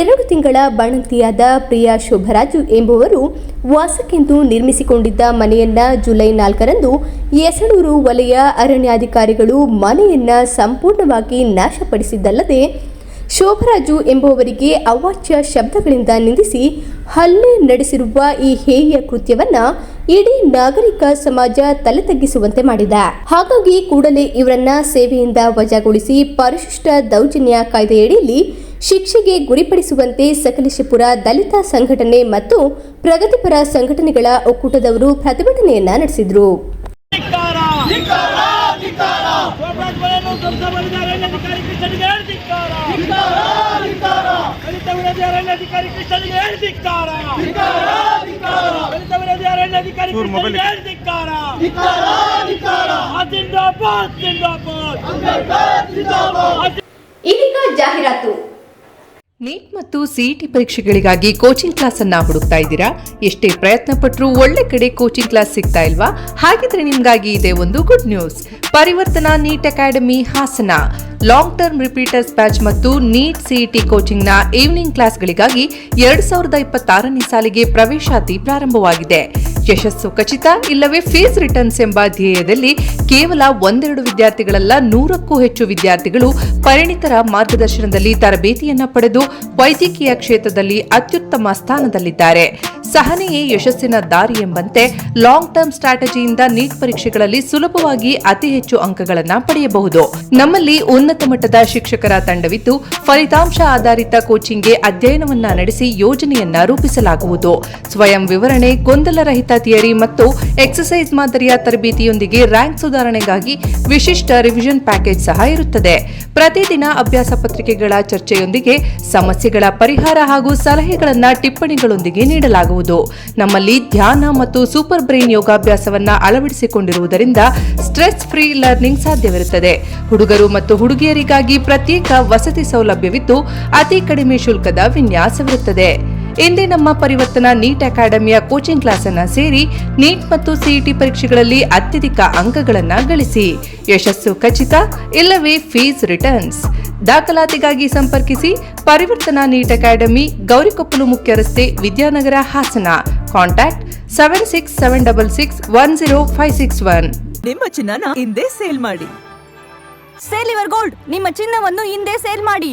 ಎರಡು ತಿಂಗಳ ಬಾಣಂತಿಯಾದ ಪ್ರಿಯಾ ಶೋಭರಾಜು ಎಂಬುವರು ವಾಸಕ್ಕೆಂದು ನಿರ್ಮಿಸಿಕೊಂಡಿದ್ದ ಮನೆಯನ್ನ ಜುಲೈ ನಾಲ್ಕರಂದು ಯಸಳೂರು ವಲಯ ಅರಣ್ಯಾಧಿಕಾರಿಗಳು ಮನೆಯನ್ನ ಸಂಪೂರ್ಣವಾಗಿ ನಾಶಪಡಿಸಿದ್ದಲ್ಲದೆ ಶೋಭರಾಜು ಎಂಬುವವರಿಗೆ ಅವಾಚ್ಯ ಶಬ್ದಗಳಿಂದ ನಿಂದಿಸಿ ಹಲ್ಲೆ ನಡೆಸಿರುವ ಈ ಹೇಯ ಕೃತ್ಯವನ್ನ ಇಡೀ ನಾಗರಿಕ ಸಮಾಜ ತಲೆ ತಗ್ಗಿಸುವಂತೆ ಮಾಡಿದೆ. ಹಾಗಾಗಿ ಕೂಡಲೇ ಇವರನ್ನ ಸೇವೆಯಿಂದ ವಜಾಗೊಳಿಸಿ ಪರಿಶಿಷ್ಟ ದೌರ್ಜನ್ಯ ಕಾಯ್ದೆಯಡಿಯಲ್ಲಿ ಶಿಕ್ಷೆಗೆ ಗುರಿಪಡಿಸುವಂತೆ ಸಕಲೇಶಪುರ ದಲಿತ ಸಂಘಟನೆ ಮತ್ತು ಪ್ರಗತಿಪರ ಸಂಘಟನೆಗಳ ಒಕ್ಕೂಟದವರು ಪ್ರತಿಭಟನೆಯನ್ನ ನಡೆಸಿದರು. ದಲಿತ ವಿರೋಧಿ ಅರಣ್ಯಾಧಿಕಾರಿ ಕೃಷ್ಣನಿಗೆ ಹೇಳಿ ಧಿಕ್ಕಾರ ದಲಿತ ವಿರೋಧಿ ಅರಣ್ಯಾಧಿಕಾರಿ ಕೃಷ್ಣನಿಗೆ ಹೇಳಿ ಧಿಕ್ಕಾರ ಆ ಜಿಂದಾಬಾದ್ ಜಿಂದಾಬಾದ್ ಇದೀಗ ಜಾಹೀರಾತು ನೀಟ್ ಮತ್ತು ಸಿಇಟಿ ಪರೀಕ್ಷೆಗಳಿಗಾಗಿ ಕೋಚಿಂಗ್ ಕ್ಲಾಸ್ ಅನ್ನ ಹುಡುಕ್ತಾ ಇದ್ದೀರಾ? ಎಷ್ಟೇ ಪ್ರಯತ್ನ ಪಟ್ಟರೂ ಒಳ್ಳೆ ಕಡೆ ಕೋಚಿಂಗ್ ಕ್ಲಾಸ್ ಸಿಗ್ತಾ ಇಲ್ವಾ? ಹಾಗಿದ್ರೆ ನಿಮ್ಗಾಗಿ ಇದೆ ಒಂದು good news Parivartana NEET academy Hassan. Long term repeaters batch ಮತ್ತು ನೀಟ್ ಸಿಇಟಿ ಕೋಚಿಂಗ್ನ ಈವ್ನಿಂಗ್ ಕ್ಲಾಸ್ಗಳಿಗಾಗಿ ಎರಡ್ ಸಾವಿರದ ಇಪ್ಪತ್ತಾರನೇ ಸಾಲಿಗೆ ಪ್ರವೇಶಾತಿ ಪ್ರಾರಂಭವಾಗಿದೆ. ಯಶಸ್ಸು ಖಚಿತ, ಇಲ್ಲವೇ ಫೀಸ್ ರಿಟರ್ನ್ಸ್ ಎಂಬ ಧ್ಯೇಯದಲ್ಲಿ ಕೇವಲ ಒಂದೆರಡು ವಿದ್ಯಾರ್ಥಿಗಳಲ್ಲ, ನೂರಕ್ಕೂ ಹೆಚ್ಚು ವಿದ್ಯಾರ್ಥಿಗಳು ಪರಿಣಿತರ ಮಾರ್ಗದರ್ಶನದಲ್ಲಿ ತರಬೇತಿಯನ್ನ ಪಡೆದು ವೈದ್ಯಕೀಯ ಕ್ಷೇತ್ರದಲ್ಲಿ ಅತ್ಯುತ್ತಮ ಸ್ಥಾನದಲ್ಲಿದ್ದಾರೆ. ಸಹನೆಯೇ ಯಶಸ್ಸಿನ ದಾರಿ ಎಂಬಂತೆ ಲಾಂಗ್ ಟರ್ಮ್ ಸ್ಟ್ರಾಟಜಿಯಿಂದ ನೀಟ್ ಪರೀಕ್ಷೆಗಳಲ್ಲಿ ಸುಲಭವಾಗಿ ಅತಿ ಹೆಚ್ಚು ಅಂಕಗಳನ್ನು ಪಡೆಯಬಹುದು. ನಮ್ಮಲ್ಲಿ ಉನ್ನತ ಮಟ್ಟದ ಶಿಕ್ಷಕರ ತಂಡವಿದ್ದು, ಫಲಿತಾಂಶ ಆಧಾರಿತ ಕೋಚಿಂಗ್ಗೆ ಅಧ್ಯಯನವನ್ನ ನಡೆಸಿ ಯೋಜನೆಯನ್ನ ರೂಪಿಸಲಾಗುವುದು. ಸ್ವಯಂ ವಿವರಣೆ, ಗೊಂದಲರಹಿತ ಥಿಯರಿ ಮತ್ತು ಎಕ್ಸಸೈಸ್ ಮಾದರಿಯ ತರಬೇತಿಯೊಂದಿಗೆ ರ್ಯಾಂಕ್ ಸುಧಾರಣೆಗಾಗಿ ವಿಶಿಷ್ಟ ರಿವಿಷನ್ ಪ್ಯಾಕೇಜ್ ಸಹ ಇರುತ್ತದೆ. ಪ್ರತಿದಿನ ಅಭ್ಯಾಸ ಪತ್ರಿಕೆಗಳ ಚರ್ಚೆಯೊಂದಿಗೆ ಸಮಸ್ಯೆಗಳ ಪರಿಹಾರ ಹಾಗೂ ಸಲಹೆಗಳನ್ನ ಟಿಪ್ಪಣಿಗಳೊಂದಿಗೆ ನೀಡಲಾಗುವುದು. ನಮ್ಮಲ್ಲಿ ಧ್ಯಾನ ಮತ್ತು ಸೂಪರ್ ಬ್ರೈನ್ ಯೋಗಾಭ್ಯಾಸವನ್ನ ಅಳವಡಿಸಿಕೊಂಡಿರುವುದರಿಂದ ಸ್ಟ್ರೆಸ್ ಫ್ರೀ ಲರ್ನಿಂಗ್ ಸಾಧ್ಯವಿರುತ್ತದೆ. ಹುಡುಗರು ಮತ್ತು ಹುಡುಗಿಯರಿಗಾಗಿ ಪ್ರತ್ಯೇಕ ವಸತಿ ಸೌಲಭ್ಯವಿದ್ದು, ಅತಿ ಕಡಿಮೆ ಶುಲ್ಕದ ವಿನ್ಯಾಸವಿರುತ್ತದೆ. ಇಂದೇ ನಮ್ಮ ಪರಿವರ್ತನಾ ನೀಟ್ ಅಕಾಡೆಮಿಯ ಕೋಚಿಂಗ್ ಕ್ಲಾಸ್ ಅನ್ನು ಸೇರಿ ನೀಟ್ ಮತ್ತು ಸಿಇಟಿ ಪರೀಕ್ಷೆಗಳಲ್ಲಿ ಅತ್ಯಧಿಕ ಅಂಕಗಳನ್ನು ಗಳಿಸಿ. ಯಶಸ್ಸು ಖಚಿತ ಇಲ್ಲವೇ ಫೀಸ್ ರಿಟರ್ನ್ಸ್. ದಾಖಲಾತಿಗಾಗಿ ಸಂಪರ್ಕಿಸಿ ಪರಿವರ್ತನಾ ನೀಟ್ ಅಕಾಡೆಮಿ ಗೌರಿಕೊಪ್ಪಲು ಮುಖ್ಯ ರಸ್ತೆ Vidyanagar Hassan. Contact seven six seven double six one zero five six one. ನಿಮ್ಮ ಚಿನ್ನನ ಹಿಂದೆ ಸೇಲ್ ಮಾಡಿ. ಸೇಲ್ ಯುವರ್ ಗೋಲ್ಡ್ ನಿಮ್ಮ ಚಿನ್ನವನ್ನು ಹಿಂದೆ ಸೇಲ್ ಮಾಡಿ.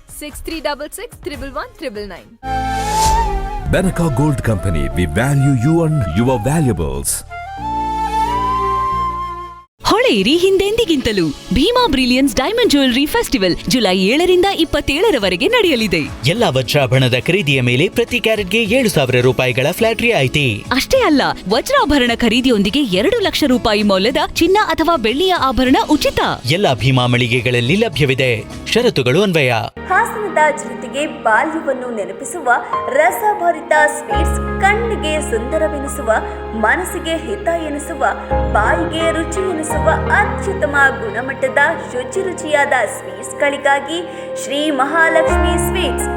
Six three double six triple one triple nine. Double Gold Company, we value you and your valuables. ಹೊಳೆಯಿರಿ ಹಿಂದೆಂದಿಗಿಂತಲೂ Bhima brilliance diamond jewellery festival July ಏಳರಿಂದ ಇಪ್ಪತ್ತೇಳರವರೆಗೆ ನಡೆಯಲಿದೆ. ಎಲ್ಲ ವಜ್ರಾಭರಣದ ಖರೀದಿಯ ಮೇಲೆ ಪ್ರತಿ ಕ್ಯಾರೆಟ್ಗೆ ಏಳು ಸಾವಿರ ರೂಪಾಯಿಗಳ ಫ್ಲಾಟ್ ರಿಯಾಯಿತಿ ಅಷ್ಟೇ ಅಲ್ಲ ವಜ್ರಾಭರಣ ಖರೀದಿಯೊಂದಿಗೆ ಎರಡು ಲಕ್ಷ ರೂಪಾಯಿ ಮೌಲ್ಯದ ಚಿನ್ನ ಅಥವಾ ಬೆಳ್ಳಿಯ ಆಭರಣ ಉಚಿತ. ಎಲ್ಲ ಭೀಮಾ ಮಳಿಗೆಗಳಲ್ಲಿ ಲಭ್ಯವಿದೆ. ಷರತ್ತುಗಳು ಅನ್ವಯ. ಹಾಸನದ ಜನತೆಗೆ ಬಾಲ್ಯವನ್ನು ನೆನಪಿಸುವ ರಸಭರಿತ ಸ್ವೀಟ್ಸ್ ಕಣ್ಣಿಗೆ ಸುಂದರವೆನಿಸುವ ಮನಸ್ಸಿಗೆ ಹಿತ ಎನಿಸುವ ಬಾಯಿಗೆ ರುಚಿ ಎನಿಸುವ ಅತ್ಯುತ್ತಮ ಗುಣಮಟ್ಟದ ಶುಚಿ ರುಚಿಯಾದ ಸ್ವೀಟ್ಸ್ಗಳಿಗಾಗಿ ಶ್ರೀ ಮಹಾಲಕ್ಷ್ಮಿ ಸ್ವೀಟ್ಸ್.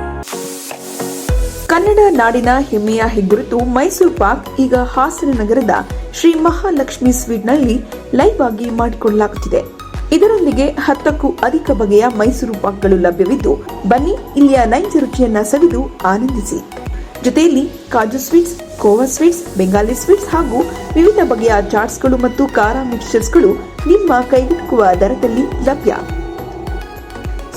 ಕನ್ನಡ ನಾಡಿನ ಹೆಮ್ಮೆಯ ಹೆಗ್ಗುರುತು ಮೈಸೂರು ಪಾಕ್, ಈಗ ಹಾಸನ ನಗರದ ಶ್ರೀ ಮಹಾಲಕ್ಷ್ಮಿ ಸ್ವೀಟ್ನಲ್ಲಿ ಲೈವ್ ಆಗಿ ಮಾಡಿಕೊಳ್ಳಲಾಗುತ್ತಿದೆ. ಇದರೊಂದಿಗೆ ಹತ್ತಕ್ಕೂ ಅಧಿಕ ಬಗೆಯ ಮೈಸೂರು ಪಾಕ್ಗಳು ಲಭ್ಯವಿದ್ದು, ಬನ್ನಿ ಇಲ್ಲಿಯ ನೈಜ ರುಚಿಯನ್ನ ಸವಿದು ಆನಂದಿಸಿ. ಜೊತೆಯಲ್ಲಿ ಕಾಜು ಸ್ವೀಟ್ಸ್, ಕೋವಾ ಸ್ವೀಟ್ಸ್, ಬೆಂಗಾಲಿ ಸ್ವೀಟ್ಸ್ ಹಾಗೂ ವಿವಿಧ ಬಗೆಯ ಚಾಟ್ಸ್ಗಳು ಮತ್ತು ಖಾರ ಮಿಕ್ಸ್ಚರ್ಸ್ಗಳು ನಿಮ್ಮ ಕೈಗೆಟುಕುವ ದರದಲ್ಲಿ ಲಭ್ಯ.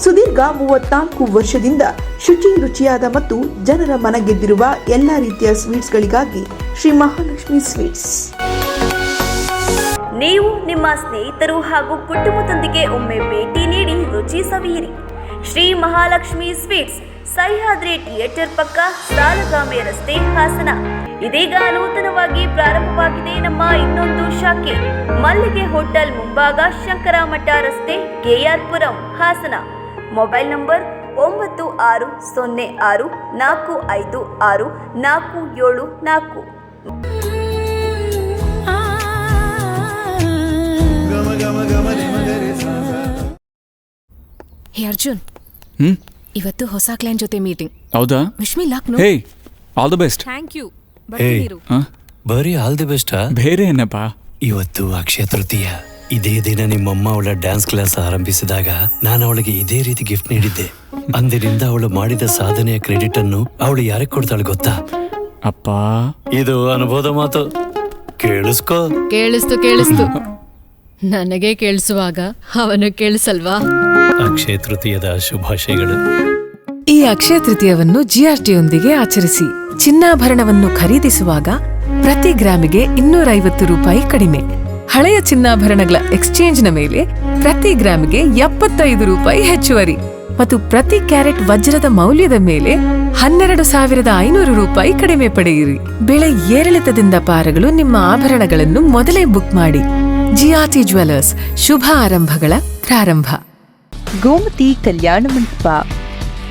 ಸುದೀರ್ಘ ಮೂವತ್ನಾಲ್ಕು ವರ್ಷದಿಂದ ಶುಚಿ, ರುಚಿಯಾದ ಮತ್ತು ಜನರ ಮನ ಗೆದ್ದಿರುವ ಎಲ್ಲ ರೀತಿಯ ಸ್ವೀಟ್ಸ್ಗಳಿಗಾಗಿ ಶ್ರೀ ಮಹಾಲಕ್ಷ್ಮಿ ಸ್ವೀಟ್ಸ್. ನೀವು ನಿಮ್ಮ ಸ್ನೇಹಿತರು ಹಾಗೂ ಕುಟುಂಬದೊಂದಿಗೆ ಒಮ್ಮೆ ಭೇಟಿ ನೀಡಿ ರುಚಿ ಸವಿಯಿರಿ. ಶ್ರೀ ಮಹಾಲಕ್ಷ್ಮಿ ಸ್ವೀಟ್ಸ್ ಸಹ್ಯಾದ್ರಿ ಥಿಯೇಟರ್ ಪಕ್ಕ ಸಾಲಗಾಮೆ ರಸ್ತೆ ಹಾಸನ. ಇದೀಗ ನೂತನವಾಗಿ ಪ್ರಾರಂಭವಾಗಿದೆ ನಮ್ಮ ಇನ್ನೊಂದು ಶಾಖೆ. ಮಲ್ಲಿಗೆ ಹೋಟೆಲ್ ಮುಂಭಾಗ ಶಂಕರಮಠ ರಸ್ತೆ ಕೆಆರ್ಪುರಂ ಹಾಸನ. ಮೊಬೈಲ್ ನಂಬರ್ ಒಂಬತ್ತು ಆರು ಸೊನ್ನೆ ಆರು ನಾಲ್ಕು ಐದು ಆರು ನಾಲ್ಕು ಏಳು ನಾಲ್ಕು. ಹೇ ಅರ್ಜುನ್. ಹ್ಮ್? ಇವತ್ತು ಹೊಸ ಕ್ಲೈಂಟ್ ಜೊತೆ ಮೀಟಿಂಗ್ ಹೌದಾ? Wish me Lucknow hey all the best thank you ಬರೀ ಆಲ್ ದಿ ಬೆಸ್ಟ್ ಬೇರೆ ಏನಪ್ಪ? ಇವತ್ತು ಅಕ್ಷಯ ತೃತೀಯ. ಇದೇ ದಿನ ನಿಮ್ಮಮ್ಮ ಅವಳ ಡ್ಯಾನ್ಸ್ ಕ್ಲಾಸ್ ಆರಂಭಿಸಿದಾಗ ನಾನು ಅವಳಿಗೆ ಇದೇ ರೀತಿ ಗಿಫ್ಟ್ ನೀಡಿದ್ದೆ. ಅಂದಿನಿಂದ ಅವಳು ಮಾಡಿದ ಸಾಧನೆಯ ಕ್ರೆಡಿಟ್ ಅನ್ನು ಅವಳು ಯಾರಿಗೆ ಕೊಡ್ತಾಳೆ ಗೊತ್ತಾ? ಅಪ್ಪ. ಇದು ಅನುಭವದ ಮಾತು. ಕೇಳಿಸ್ಕೋ. ಕೇಳಿಸ್ತು ಕೇಳಿಸ್ತು. ನನಗೆ ಕೇಳಿಸುವಾಗ ಅವನು ಕೇಳಿಸಲ್ವಾ? ಅಕ್ಷಯ ತೃತೀಯದ ಶುಭಾಶಯಗಳು. ಈ ಅಕ್ಷಯ ತೃತೀಯವನ್ನು ಜಿಆರ್ಟಿಯೊಂದಿಗೆ ಆಚರಿಸಿ. ಚಿನ್ನಾಭರಣವನ್ನು ಖರೀದಿಸುವಾಗ ಪ್ರತಿ ಗ್ರಾಮಿಗೆ ಇನ್ನೂರೈವತ್ತು ರೂಪಾಯಿ ಕಡಿಮೆ. ಹಳೆಯ ಚಿನ್ನಾಭರಣಗಳ ಎಕ್ಸ್ಚೇಂಜ್ನ ಮೇಲೆ ಪ್ರತಿ ಗ್ರಾಮಿಗೆ ಎಪ್ಪತ್ತೈದು ರೂಪಾಯಿ ಹೆಚ್ಚುವರಿ ಮತ್ತು ಪ್ರತಿ ಕ್ಯಾರೆಟ್ ವಜ್ರದ ಮೌಲ್ಯದ ಮೇಲೆ ಹನ್ನೆರಡು ಸಾವಿರದ ಐನೂರು ರೂಪಾಯಿ ಕಡಿಮೆ ಪಡೆಯಿರಿ. ಬೆಳೆ ಏರಿಳಿತದಿಂದ ಪಾರಗಳು ನಿಮ್ಮ ಆಭರಣಗಳನ್ನು ಮೊದಲೇ ಬುಕ್ ಮಾಡಿ. ಜಿಆರ್ಟಿ ಜ್ಯುವೆಲರ್ಸ್ ಶುಭ ಆರಂಭಗಳ ಪ್ರಾರಂಭ. ಗೋಮತಿ ಕಲ್ಯಾಣ ಮಂಟಪ.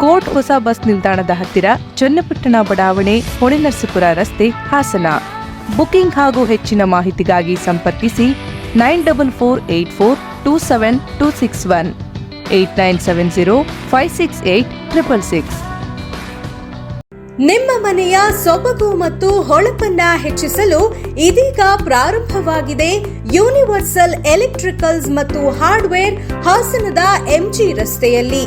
ಕೋರ್ಟ್ ಹೊಸ ಬಸ್ ನಿಲ್ದಾಣದ ಹತ್ತಿರ ಚನ್ನಪಟ್ಟಣ ಬಡಾವಣೆ ಹೊಳೆನರಸೀಪುರ ರಸ್ತೆ, ಹಾಸನ. ಬುಕಿಂಗ್ ಹಾಗೂ ಹೆಚ್ಚಿನ ಮಾಹಿತಿಗಾಗಿ ಸಂಪರ್ಕಿಸಿ nine double four eight four two seven two six one, eight nine seven zero five six eight triple six. ನಿಮ್ಮ ಮನೆಯ ಸೊಬಗು ಮತ್ತು ಹೊಳಪನ್ನ ಹೆಚ್ಚಿಸಲು ಇದೀಗ ಪ್ರಾರಂಭವಾಗಿದೆ ಯೂನಿವರ್ಸಲ್ ಎಲೆಕ್ಟ್ರಿಕಲ್ಸ್ ಮತ್ತು ಹಾರ್ಡ್ವೇರ್ ಹಾಸನದ ಎಂಜಿ ರಸ್ತೆಯಲ್ಲಿ.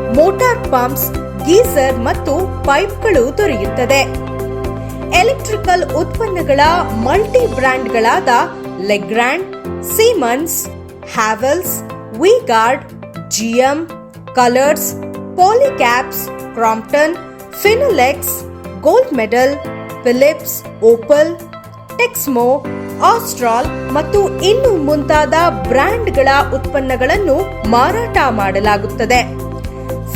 motor pumps, geyser ಮತ್ತು ಪೈಪ್ಗಳು ದೊರೆಯುತ್ತದೆ. ಎಲೆಕ್ಟ್ರಿಕಲ್ ಉತ್ಪನ್ನಗಳ multi ಬ್ರ್ಯಾಂಡ್ಗಳಾದ Legrand, Siemens, Havells, V-Guard, GM, colours, Polycab, Crompton, Finolex, gold medal, Philips, Opal, Texmo, Astral ಮತ್ತು ಇನ್ನು ಮುಂತಾದ ಬ್ರ್ಯಾಂಡ್ಗಳ ಉತ್ಪನ್ನಗಳನ್ನು ಮಾರಾಟ ಮಾಡಲಾಗುತ್ತದೆ.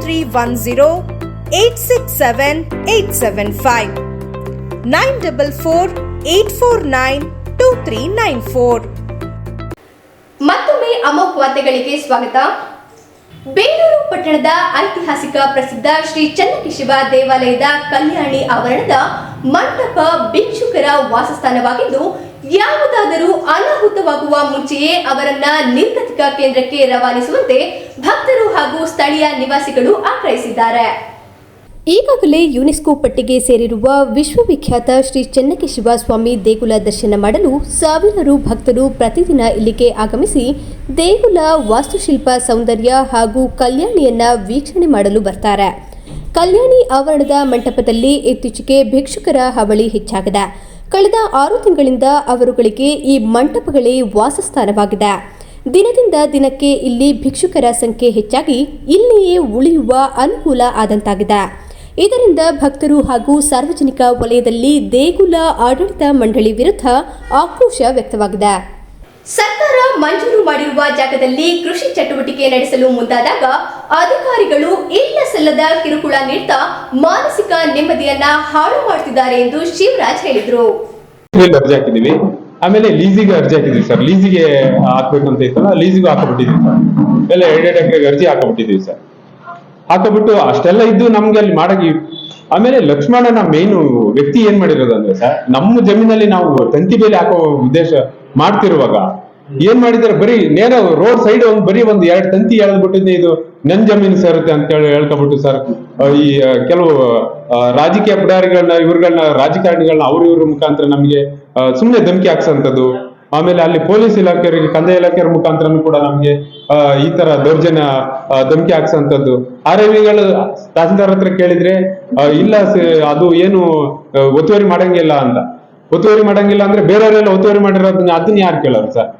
three one ಮತ್ತೊಮ್ಮೆ ಅಮೋಕ್ ವಾರ್ತೆಗಳಿಗೆ ಸ್ವಾಗತ. ಬೇಲೂರು ಪಟ್ಟಣದ ಐತಿಹಾಸಿಕ ಪ್ರಸಿದ್ಧ ಶ್ರೀ ಚನ್ನಕೇಶವ ದೇವಾಲಯದ ಕಲ್ಯಾಣಿ ಆವರಣದ ಮಂಟಪ ಭಿಕ್ಷುಕರ ವಾಸಸ್ಥಾನವಾಗಿದ್ದು ಯಾವುದಾದರೂ ಅನಾಹುತವಾಗುವ ಮುಂಚೆಯೇ ಅವರನ್ನ ನಿರ್ಗತಿಕ ಕೇಂದ್ರಕ್ಕೆ ರವಾನಿಸುವಂತೆ ಭಕ್ತರು ಹಾಗೂ ಸ್ಥಳೀಯ ನಿವಾಸಿಗಳು ಆಗ್ರಹಿಸಿದ್ದಾರೆ. ಈಗಾಗಲೇ ಯುನೆಸ್ಕೋ ಪಟ್ಟಿಗೆ ಸೇರಿರುವ ವಿಶ್ವವಿಖ್ಯಾತ ಶ್ರೀ ಚೆನ್ನಕೇಶವ ಸ್ವಾಮಿ ದೇಗುಲ ದರ್ಶನ ಮಾಡಲು ಸಾವಿರಾರು ಭಕ್ತರು ಪ್ರತಿದಿನ ಇಲ್ಲಿಗೆ ಆಗಮಿಸಿ ದೇಗುಲ ವಾಸ್ತುಶಿಲ್ಪ ಸೌಂದರ್ಯ ಹಾಗೂ ಕಲ್ಯಾಣಿಯನ್ನ ವೀಕ್ಷಣೆ ಮಾಡಲು ಬರ್ತಾರೆ. ಕಲ್ಯಾಣಿ ಆವರಣದ ಮಂಟಪದಲ್ಲಿ ಇತ್ತೀಚೆಗೆ ಭಿಕ್ಷುಕರ ಹಾವಳಿ ಹೆಚ್ಚಾಗಿದೆ. ಕಳೆದ ಆರು ತಿಂಗಳಿಂದ ಅವರುಗಳಿಗೆ ಈ ಮಂಟಪಗಳೇ ವಾಸಸ್ಥಾನವಾಗಿದೆ. ದಿನದಿಂದ ದಿನಕ್ಕೆ ಇಲ್ಲಿ ಭಿಕ್ಷುಕರ ಸಂಖ್ಯೆ ಹೆಚ್ಚಾಗಿ ಇಲ್ಲಿಯೇ ಉಳಿಯುವ ಅನುಕೂಲ ಆದಂತಾಗಿದೆ. ಇದರಿಂದ ಭಕ್ತರು ಹಾಗೂ ಸಾರ್ವಜನಿಕ ವಲಯದಲ್ಲಿ ದೇಗುಲ ಆಡಳಿತ ಮಂಡಳಿ ವಿರುದ್ಧ ಆಕ್ರೋಶ ವ್ಯಕ್ತವಾಗಿದೆ. ಸರ್ಕಾರ ಮಂಜೂರು ಮಾಡಿರುವ ಜಾಗದಲ್ಲಿ ಕೃಷಿ ಚಟುವಟಿಕೆ ನಡೆಸಲು ಮುಂದಾದಾಗ ಅಧಿಕಾರಿಗಳು ಇಲ್ಲ ಸಲ್ಲದ ಕಿರುಕುಳ ನೀಡ್ತಾ ಮಾನಸಿಕ ನೆಮ್ಮದಿಯನ್ನ ಹಾಳು ಮಾಡ್ತಿದ್ದಾರೆ ಎಂದು ಶಿವರಾಜ್ ಹೇಳಿದರು. ಅರ್ಜಿ ಹಾಕಿದೀವಿ ಆಮೇಲೆ ಲೀಸಿಗೆ ಅರ್ಜಿ ಹಾಕಿದ್ವಿ ಸರ್. ಲೀಸಿಗೆ ಅಂತ ಇತ್ತಲ್ಲ ಲೀಸಿಗೂ ಹಾಕಬಿಟ್ಟಿದೀವಿ ಸರ್. ಎಲ್ಲ ಎರಡೆರಡು ಎಕರೆಗೆ ಅರ್ಜಿ ಹಾಕಬಿಟ್ಟಿದೀವಿ ಸರ್. ಹಾಕಬಿಟ್ಟು ಅಷ್ಟೆಲ್ಲ ಇದ್ದು ನಮ್ಗೆ ಅಲ್ಲಿ ಮಾಡಕ್ಕೆ ಆಮೇಲೆ ಲಕ್ಷ್ಮಣನ ಮೇನು ವ್ಯಕ್ತಿ ಏನ್ ಮಾಡಿರೋದಂದ್ರೆ ಸರ್, ನಮ್ಮ ಜಮೀನಲ್ಲಿ ನಾವು ತಂತಿ ಬೇಲಿ ಹಾಕೋ ಉದ್ದೇಶ ಮಾಡ್ತಿರುವಾಗ ಏನ್ ಮಾಡಿದಾರೆ ಬರೀ ನೇರ ರೋಡ್ ಸೈಡ್ ಒಂದು ಬರೀ ಒಂದು ಎರಡು ತಂತಿ ಎಳೆದ್ಬಿಟ್ಟಿದ್ದೆ ಇದು. ನನ್ ಜಮೀನು ಸೇರುತ್ತೆ ಅಂತ ಹೇಳಿ ಹೇಳ್ಕೊಬಿಟ್ಟು ಸರ್ ಈ ಕೆಲವು ರಾಜಕೀಯ ಪುಡಾರಿಗಳನ್ನ, ಇವ್ರುಗಳನ್ನ, ರಾಜಕಾರಣಿಗಳನ್ನ ಅವ್ರ ಇವ್ರ ಮುಖಾಂತರ ನಮಗೆ ಸುಮ್ಮನೆ ಧಮಕಿ ಹಾಕ್ಸಂತದ್ದು. ಆಮೇಲೆ ಅಲ್ಲಿ ಪೊಲೀಸ್ ಇಲಾಖೆಯವರಿಗೆ, ಕಂದಾಯ ಇಲಾಖೆಯ ಮುಖಾಂತರನು ಕೂಡ ನಮ್ಗೆ ಈ ತರ ದೌರ್ಜನ್ಯ ಧಮಕಿ ಹಾಕ್ಸಂತದ್ದು. ಆರ್ ತಹಸೀಲ್ದಾರ್ ಹತ್ರ ಕೇಳಿದ್ರೆ ಇಲ್ಲ ಅದು ಏನು ಒತ್ತುವರಿ ಮಾಡಂಗಿಲ್ಲ ಅಂತ. ಒತ್ತುವರಿ ಮಾಡಂಗಿಲ್ಲ ಅಂದ್ರೆ ಬೇರೆಯವರೆಲ್ಲ ಒತ್ತುವರಿ ಮಾಡಿರೋದನ್ನ ಅದನ್ನ ಯಾರು ಕೇಳೋರು ಸರ್?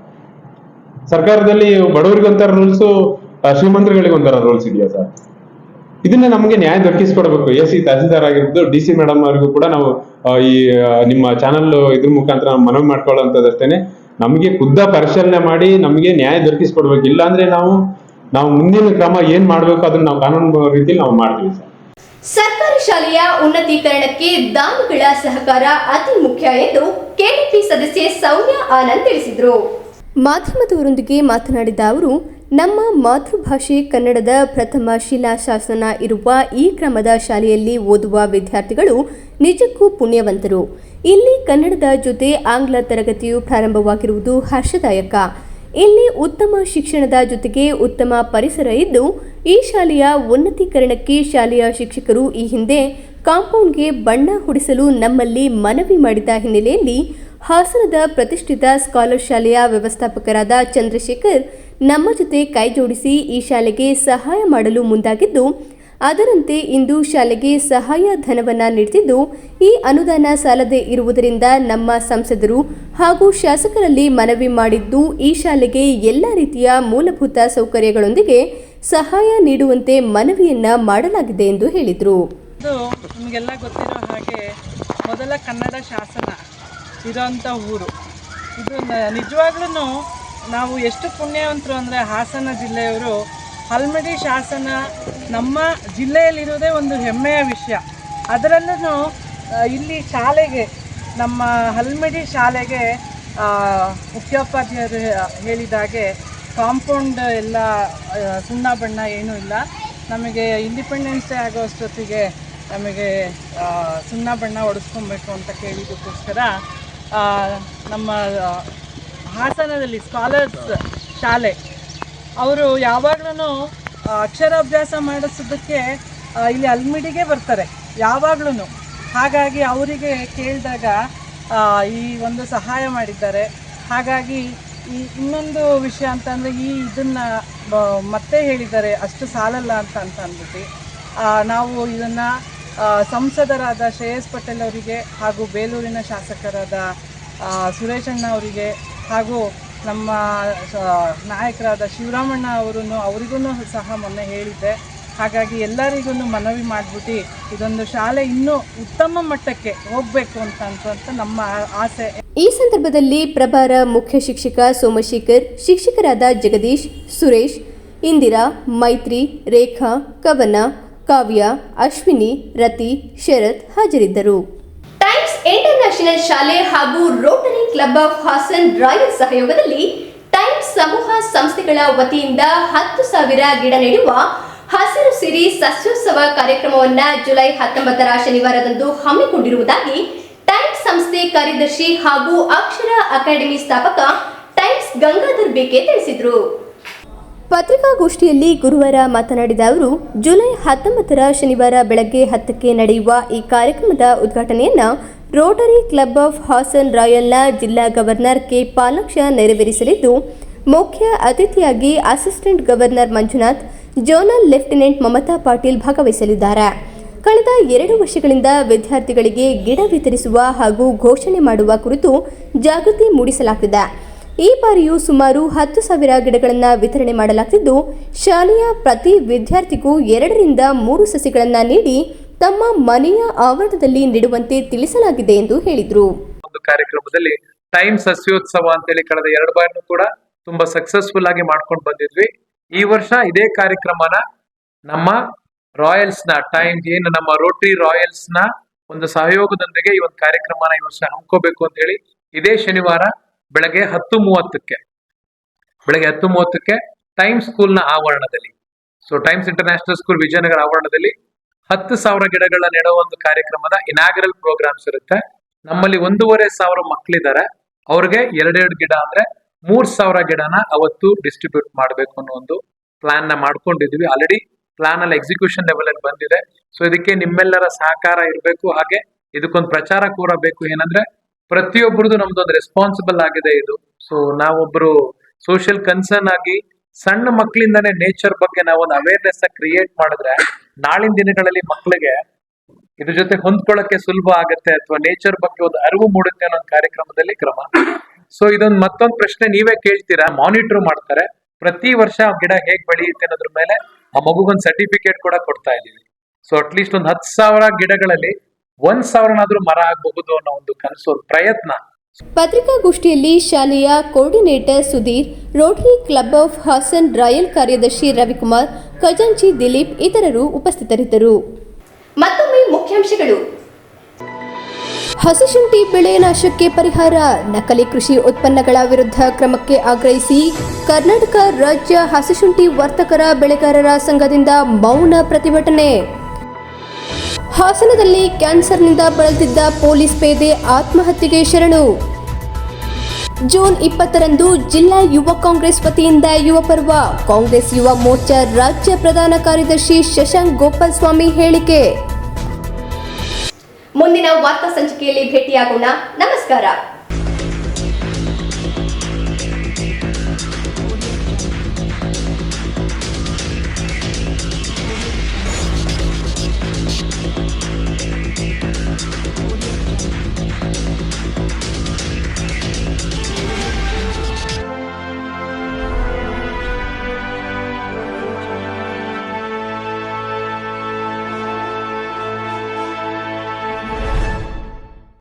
ಸರ್ಕಾರದಲ್ಲಿ ಬಡವರಿಗೊಂಥರ ರೂಲ್ಸು ಶ್ರೀಮಂತರುಗಳಿಗೆ ಒಂಥರ ರೂಲ್ಸ್ ಇದೆಯಾ ಸರ್? ಇದನ್ನ ನಮಗೆ ನ್ಯಾಯ ದೊರಕಿಸ್ಕೊಡ್ಬೇಕು. ಎ ಸಿ ತಹಸೀಲ್ದಾರ್ ಆಗಿರ್ಬೋದು, ಡಿ ಸಿ ಮೇಡಮ್ ಅವರಿಗೂ ಕೂಡ ನಾವು ಈ ನಿಮ್ಮ ಚಾನಲ್ ಇದ್ರ ಮುಖಾಂತರ ನಾವು ಮನವಿ ಮಾಡ್ಕೊಳ್ಳೋಂಥದ್ದಷ್ಟೇನೆ. ನಮಗೆ ಖುದ್ದ ಪರಿಶೀಲನೆ ಮಾಡಿ ನಮಗೆ ನ್ಯಾಯ ದೊರಕಿಸ್ಕೊಡ್ಬೇಕು. ಇಲ್ಲಾಂದ್ರೆ ನಾವು ನಾವು ಮುಂದಿನ ಕ್ರಮ ಏನ್ ಮಾಡ್ಬೇಕು ಅದನ್ನ ನಾವು ಕಾನೂನು ರೀತಿಯಲ್ಲಿ ನಾವು ಮಾಡ್ತೀವಿ ಸರ್. ಸರ್ಕಾರಿ ಶಾಲೆಯ ಉನ್ನತೀಕರಣಕ್ಕೆ ದಾನಿಗಳ ಸಹಕಾರ ಅತಿ ಮುಖ್ಯ ಎಂದು ಕೆಡಿಪಿ ಸದಸ್ಯೆ ಸೌಮ್ಯ ಆನಂದ್ ತಿಳಿಸಿದರು. ಮಾಧ್ಯಮದವರೊಂದಿಗೆ ಮಾತನಾಡಿದ ಅವರು, ನಮ್ಮ ಮಾತೃಭಾಷೆ ಕನ್ನಡದ ಪ್ರಥಮ ಶಿಲಾಶಾಸನ ಇರುವ ಈ ಕ್ರಮದ ಶಾಲೆಯಲ್ಲಿ ಓದುವ ವಿದ್ಯಾರ್ಥಿಗಳು ನಿಜಕ್ಕೂ ಪುಣ್ಯವಂತರು. ಇಲ್ಲಿ ಕನ್ನಡದ ಜೊತೆ ಆಂಗ್ಲ ತರಗತಿಯು ಪ್ರಾರಂಭವಾಗಿರುವುದು ಹರ್ಷದಾಯಕ. ಇಲ್ಲಿ ಉತ್ತಮ ಶಿಕ್ಷಣದ ಜೊತೆಗೆ ಉತ್ತಮ ಪರಿಸರ ಇದ್ದು, ಈ ಶಾಲೆಯ ಉನ್ನತೀಕರಣಕ್ಕೆ ಶಾಲೆಯ ಶಿಕ್ಷಕರು ಈ ಹಿಂದೆ ಕಾಂಪೌಂಡ್ಗೆ ಬಣ್ಣ ಹೊಡಿಸಲು ನಮ್ಮಲ್ಲಿ ಮನವಿ ಮಾಡಿದ ಹಿನ್ನೆಲೆಯಲ್ಲಿ ಹಾಸನದ ಪ್ರತಿಷ್ಠಿತ ಸ್ಕಾಲರ್ ಶಾಲೆಯ ವ್ಯವಸ್ಥಾಪಕರಾದ ಚಂದ್ರಶೇಖರ್ ನಮ್ಮ ಜೊತೆ ಕೈಜೋಡಿಸಿ ಈ ಶಾಲೆಗೆ ಸಹಾಯ ಮಾಡಲು ಮುಂದಾಗಿದ್ದು ಅದರಂತೆ ಇಂದು ಶಾಲೆಗೆ ಸಹಾಯ ಧನವನ್ನು ನೀಡುತ್ತಿದ್ದು ಈ ಅನುದಾನ ಸಾಲದೇ ಇರುವುದರಿಂದ ನಮ್ಮ ಸಂಸದರು ಹಾಗೂ ಶಾಸಕರಲ್ಲಿ ಮನವಿ ಮಾಡಿದ್ದು, ಈ ಶಾಲೆಗೆ ಎಲ್ಲ ರೀತಿಯ ಮೂಲಭೂತ ಸೌಕರ್ಯಗಳೊಂದಿಗೆ ಸಹಾಯ ನೀಡುವಂತೆ ಮನವಿಯನ್ನ ಮಾಡಲಾಗಿದೆ ಎಂದು ಹೇಳಿದರು. ನಿಮಗೆಲ್ಲ ಗೊತ್ತಿರೋ ಹಾಗೆ ಮೊದಲ ಕನ್ನಡ ಶಾಸನ ಇರೋಂಥ ಊರು. ಇದು ನಿಜವಾಗ್ಲೂ ನಾವು ಎಷ್ಟು ಪುಣ್ಯವಂತರು ಅಂದರೆ ಹಾಸನ ಜಿಲ್ಲೆಯವರು ಹಲ್ಮಡಿ ಶಾಸನ ನಮ್ಮ ಜಿಲ್ಲೆಯಲ್ಲಿರೋದೇ ಒಂದು ಹೆಮ್ಮೆಯ ವಿಷಯ. ಅದರಲ್ಲೂ ಇಲ್ಲಿ ಶಾಲೆಗೆ, ನಮ್ಮ ಹಲ್ಮಡಿ ಶಾಲೆಗೆ ಮುಖ್ಯೋಪಾಧ್ಯಾಯರು ಹೇಳಿದಾಗೆ ಕಾಂಪೌಂಡ್ ಎಲ್ಲ ಸುಣ್ಣ ಬಣ್ಣ ಏನೂ ಇಲ್ಲ. ನಮಗೆ ಇಂಡಿಪೆಂಡೆನ್ಸ್ ಡೇ ಆಗೋ ಅಷ್ಟೊತ್ತಿಗೆ ನಮಗೆ ಸುಣ್ಣ ಬಣ್ಣ ಹೊಡೆಸ್ಕೊಬೇಕು ಅಂತ ಕೇಳಿದ್ದಕ್ಕೋಸ್ಕರ ನಮ್ಮ ಹಾಸನದಲ್ಲಿ ಸ್ಕಾಲರ್ಸ್ ಶಾಲೆ ಅವರು ಯಾವಾಗ್ಲೂ ಅಕ್ಷರಾಭ್ಯಾಸ ಮಾಡಿಸೋದಕ್ಕೆ ಇಲ್ಲಿ ಅಲ್ಮಿಡಿಗೆ ಬರ್ತಾರೆ ಯಾವಾಗ್ಲೂ ಹಾಗಾಗಿ ಅವರಿಗೆ ಕೇಳಿದಾಗ ಈ ಒಂದು ಸಹಾಯ ಮಾಡಿದ್ದಾರೆ. ಹಾಗಾಗಿ ಈ ಇನ್ನೊಂದು ವಿಷಯ ಅಂತಂದರೆ, ಈ ಇದನ್ನು ಮತ್ತೆ ಹೇಳಿದ್ದಾರೆ, ಅಷ್ಟು ಸಾಲಲ್ಲ ಅಂತ ಅಂತ ಅಂದ್ಬಿಟ್ಟು ನಾವು ಇದನ್ನು ಸಂಸದರಾದ ಶ್ರೇಯಸ್ ಪಟೇಲ್ ಅವರಿಗೆ ಹಾಗೂ ಬೇಲೂರಿನ ಶಾಸಕರಾದ ಸುರೇಶಣ್ಣ ಅವರಿಗೆ ಹಾಗೂ ನಮ್ಮ ನಾಯಕರಾದ ಶಿವರಾಮಣ್ಣ ಅವರು ಅವರಿಗೂ ಸಹ ಮೊನ್ನೆ ಹೇಳಿದ್ದೆ. ಹಾಗಾಗಿ ಎಲ್ಲರಿಗೂ ಮನವಿ ಮಾಡಿಬಿಟ್ಟು ಇದೊಂದು ಶಾಲೆ ಇನ್ನೂ ಉತ್ತಮ ಮಟ್ಟಕ್ಕೆ ಹೋಗಬೇಕು ಅಂತ ಅಂತ ನಮ್ಮ ಆಸೆ. ಈ ಸಂದರ್ಭದಲ್ಲಿ ಪ್ರಭಾರ ಮುಖ್ಯ ಶಿಕ್ಷಕ ಸೋಮಶೇಖರ್, ಶಿಕ್ಷಕರಾದ ಜಗದೀಶ್, ಸುರೇಶ್, ಇಂದಿರಾ, ಮೈತ್ರಿ, ರೇಖಾ, ಕವನ, ಕಾವ್ಯ, ಅಶ್ವಿನಿ, ರತಿ, ಶರತ್ ಹಾಜರಿದ್ದರು. ಇಂಟರ್ನ್ಯಾಷನಲ್ ಶಾಲೆ ಹಾಗೂ rotary club of Hassan royal ಸಹಯೋಗದಲ್ಲಿ ಟೈಮ್ಸ್ ಸಮೂಹ ಸಂಸ್ಥೆಗಳ ವತಿಯಿಂದ ಹತ್ತು ಸಾವಿರ ಗಿಡ ನೆಡುವ ಹಸಿರು ಸಿರಿ ಸಸ್ಯೋತ್ಸವ ಕಾರ್ಯಕ್ರಮವನ್ನ ಜುಲೈ ಹತ್ತೊಂಬತ್ತರ ಶನಿವಾರದಂದು ಹಮ್ಮಿಕೊಂಡಿರುವುದಾಗಿ ಟೈಮ್ಸ್ ಸಂಸ್ಥೆ ಕಾರ್ಯದರ್ಶಿ ಹಾಗೂ ಅಕ್ಷರ ಅಕಾಡೆಮಿ ಸ್ಥಾಪಕ ಟೈಮ್ಸ್ ಗಂಗಾಧರ್ ಬೇಕೆ ತಿಳಿಸಿದರು. ಪತ್ರಿಕಾಗೋಷ್ಠಿಯಲ್ಲಿ ಗುರುವಾರ ಮಾತನಾಡಿದ ಅವರು, ಜುಲೈ ಹತ್ತೊಂಬತ್ತರ ಶನಿವಾರ ಬೆಳಗ್ಗೆ ಹತ್ತಕ್ಕೆ ನಡೆಯುವ ಈ ಕಾರ್ಯಕ್ರಮದ ಉದ್ಘಾಟನೆಯನ್ನ ರೋಟರಿ ಕ್ಲಬ್ ಆಫ್ ಹಾಸನ್ ರಾಯಲ್ನ ಜಿಲ್ಲಾ ಗವರ್ನರ್ ಕೆ ಪಾಲಾಕ್ಷ ನೆರವೇರಿಸಲಿದ್ದು, ಮುಖ್ಯ ಅತಿಥಿಯಾಗಿ assistant governor Manjunath, zonal lieutenant Mamata Patil ಭಾಗವಹಿಸಲಿದ್ದಾರೆ. ಕಳೆದ ಎರಡು ವರ್ಷಗಳಿಂದ ವಿದ್ಯಾರ್ಥಿಗಳಿಗೆ ಗಿಡ ವಿತರಿಸುವ ಹಾಗೂ ಘೋಷಣೆ ಮಾಡುವ ಕುರಿತು ಜಾಗೃತಿ ಮೂಡಿಸಲಾಗಿದೆ ಈ ಬಾರಿಯೂ ಸುಮಾರು ಹತ್ತು ಸಾವಿರ ಗಿಡಗಳನ್ನು ವಿತರಣೆ ಮಾಡಲಾಗುತ್ತಿದ್ದು ಶಾಲೆಯ ಪ್ರತಿ ವಿದ್ಯಾರ್ಥಿಗೂ ಎರಡರಿಂದ ಮೂರು ಸಸಿಗಳನ್ನು ನೀಡಿ ತಮ್ಮ ಮನೆಯ ಆವರಣದಲ್ಲಿ ನೀಡುವಂತೆ ತಿಳಿಸಲಾಗಿದೆ ಎಂದು ಹೇಳಿದರು. ಒಂದು ಕಾರ್ಯಕ್ರಮದಲ್ಲಿ ಟೈಮ್ ಸಸ್ಯೋತ್ಸವ ಅಂತೇಳಿ ಕಳೆದ ಎರಡು ಬಾರಿನೂ ಕೂಡ ತುಂಬಾ ಸಕ್ಸಸ್ಫುಲ್ ಆಗಿ ಮಾಡ್ಕೊಂಡು ಬಂದಿದ್ವಿ. ಈ ವರ್ಷ ಇದೇ ಕಾರ್ಯಕ್ರಮನ ನಮ್ಮ ರಾಯಲ್ಸ್ನ ಟೈಮ್ ಏನು ನಮ್ಮ ರೋಟರಿ ರಾಯಲ್ಸ್ನ ಒಂದು ಸಹಯೋಗದೊಂದಿಗೆ ಈ ಒಂದು ಕಾರ್ಯಕ್ರಮನ ಈ ವರ್ಷ ಹಮ್ಕೋಬೇಕು ಅಂತ ಹೇಳಿ ಇದೇ ಶನಿವಾರ ಬೆಳಗ್ಗೆ ಹತ್ತು ಮೂವತ್ತಕ್ಕೆ, ಬೆಳಗ್ಗೆ ಹತ್ತು ಮೂವತ್ತಕ್ಕೆ ಟೈಮ್ ಸ್ಕೂಲ್ನ ಆವರಣದಲ್ಲಿ. So times international school Vijayanagar ಆವರಣದಲ್ಲಿ ಹತ್ತು ಸಾವಿರ ಗಿಡಗಳ ನೆಡುವ ಒಂದು ಕಾರ್ಯಕ್ರಮದ ಇನಾಗ್ರಲ್ ಪ್ರೋಗ್ರಾಮ್ಸ್ ಇರುತ್ತೆ. ನಮ್ಮಲ್ಲಿ ಒಂದೂವರೆ ಸಾವಿರ ಮಕ್ಕಳಿದ್ದಾರೆ ಅವ್ರಿಗೆ ಎರಡೆರಡು ಗಿಡ ಅಂದ್ರೆ ಮೂರ್ ಸಾವಿರ ಗಿಡನ ಅವತ್ತು ಡಿಸ್ಟ್ರಿಬ್ಯೂಟ್ ಮಾಡಬೇಕು ಅನ್ನೋ ಒಂದು ಪ್ಲಾನ್ನ ಮಾಡ್ಕೊಂಡಿದ್ವಿ. ಆಲ್ರೆಡಿ ಪ್ಲಾನ್ ಅಲ್ಲಿ ಎಕ್ಸಿಕ್ಯೂಷನ್ ಲೆವೆಲ್ ಅಲ್ಲಿ ಬಂದಿದೆ. ಸೊ ಇದಕ್ಕೆ ನಿಮ್ಮೆಲ್ಲರ ಸಹಕಾರ ಇರಬೇಕು. ಹಾಗೆ ಇದಕ್ಕೊಂದು ಪ್ರಚಾರ ಕೂಡ ಬೇಕು. ಏನಂದ್ರೆ ಪ್ರತಿಯೊಬ್ಬರದು ಒಂದು ರೆಸ್ಪಾನ್ಸಿಬಲ್ ಆಗಿದೆ ಇದು. ಸೊ ನಾವೊಬ್ರು ಸೋಷಿಯಲ್ ಕನ್ಸರ್ನ್ ಆಗಿ ಸಣ್ಣ ಮಕ್ಕಳಿಂದಾನೇ ನೇಚರ್ ಬಗ್ಗೆ ನಾವೊಂದು ಅವೇರ್ನೆಸ್ ಕ್ರಿಯೇಟ್ ಮಾಡಿದ್ರೆ, ನಾಳಿನ ದಿನಗಳಲ್ಲಿ ಮಕ್ಕಳಿಗೆ ಇದ್ರ ಜೊತೆ ಹೊಂದ್ಕೊಳ್ಳಕ್ಕೆ ಸುಲಭ ಆಗುತ್ತೆ ಅಥವಾ ನೇಚರ್ ಬಗ್ಗೆ ಒಂದು ಅರಿವು ಮೂಡುತ್ತೆ ಅನ್ನೋ ಒಂದು ಕಾರ್ಯಕ್ರಮದಲ್ಲಿ ಕ್ರಮ. ಸೊ ಇದೊಂದು ಮತ್ತೊಂದು ಪ್ರಶ್ನೆ ನೀವೇ ಕೇಳ್ತೀರಾ? ಮಾನಿಟರ್ ಮಾಡ್ತಾರೆ. ಪ್ರತಿ ವರ್ಷ ಗಿಡ ಹೇಗ್ ಬೆಳೆಯುತ್ತೆ ಅನ್ನೋದ್ರ ಮೇಲೆ ಆ ಮಗುಗೊಂದು ಸರ್ಟಿಫಿಕೇಟ್ ಕೂಡ ಕೊಡ್ತಾ ಇದೀವಿ ಸೊ ಅಟ್ಲೀಸ್ಟ್ ಒಂದು ಹತ್ತು ಸಾವಿರ ಗಿಡಗಳಲ್ಲಿ ಒಂದ್ ಸಾವಿರನಾದ್ರೂ ಮರ ಆಗಬಹುದು ಅನ್ನೋ ಒಂದು ಕನಸು, ಒಂದು ಪ್ರಯತ್ನ ಪತ್ರಿಕಾಗೋಷ್ಠಿಯಲ್ಲಿ ಶಾಲೆಯ coordinator Sudheer rotary club of Hassan royal ಕಾರ್ಯದರ್ಶಿ ರವಿಕುಮಾರ್ ಖಜಾಂಚಿ ದಿಲೀಪ್ ಇತರರು ಉಪಸ್ಥಿತರಿದ್ದರು. ಮತ್ತೊಮ್ಮೆ ಮುಖ್ಯಾಂಶಗಳು. ಹಸಿಶುಂಠಿ ಬೆಳೆ ನಾಶಕ್ಕೆ ಪರಿಹಾರ ನಕಲಿ ಕೃಷಿ ಉತ್ಪನ್ನಗಳ ವಿರುದ್ಧ ಕ್ರಮಕ್ಕೆ ಆಗ್ರಹಿಸಿ ಕರ್ನಾಟಕ ರಾಜ್ಯ ಹಸಿಶುಂಠಿ ವರ್ತಕರ ಬೆಳೆಗಾರರ ಸಂಘದಿಂದ ಮೌನ ಪ್ರತಿಭಟನೆ. ಹಾಸನದಲ್ಲಿ ಕ್ಯಾನ್ಸರ್ನಿಂದ ಬಳಲ್ತಿದ್ದ ಪೊಲೀಸ್ ಪೇದೆ ಆತ್ಮಹತ್ಯೆಗೆ ಶರಣು. ಜೂನ್ ಇಪ್ಪತ್ತರಂದು ಜಿಲ್ಲಾ ಯುವ ಕಾಂಗ್ರೆಸ್ ವತಿಯಿಂದ ಯುವ ಪರ್ವ, ಕಾಂಗ್ರೆಸ್ ಯುವ ಮೋರ್ಚಾ ರಾಜ್ಯ ಪ್ರಧಾನ ಕಾರ್ಯದರ್ಶಿ ಶಶಾಂಕ್ ಗೋಪಾಲ್ ಸ್ವಾಮಿ ಹೇಳಿಕೆ. ಮುಂದಿನ ವಾರ್ತಾ ಸಂಚಿಕೆಯಲ್ಲಿ ಭೇಟಿಯಾಗೋಣ. ನಮಸ್ಕಾರ.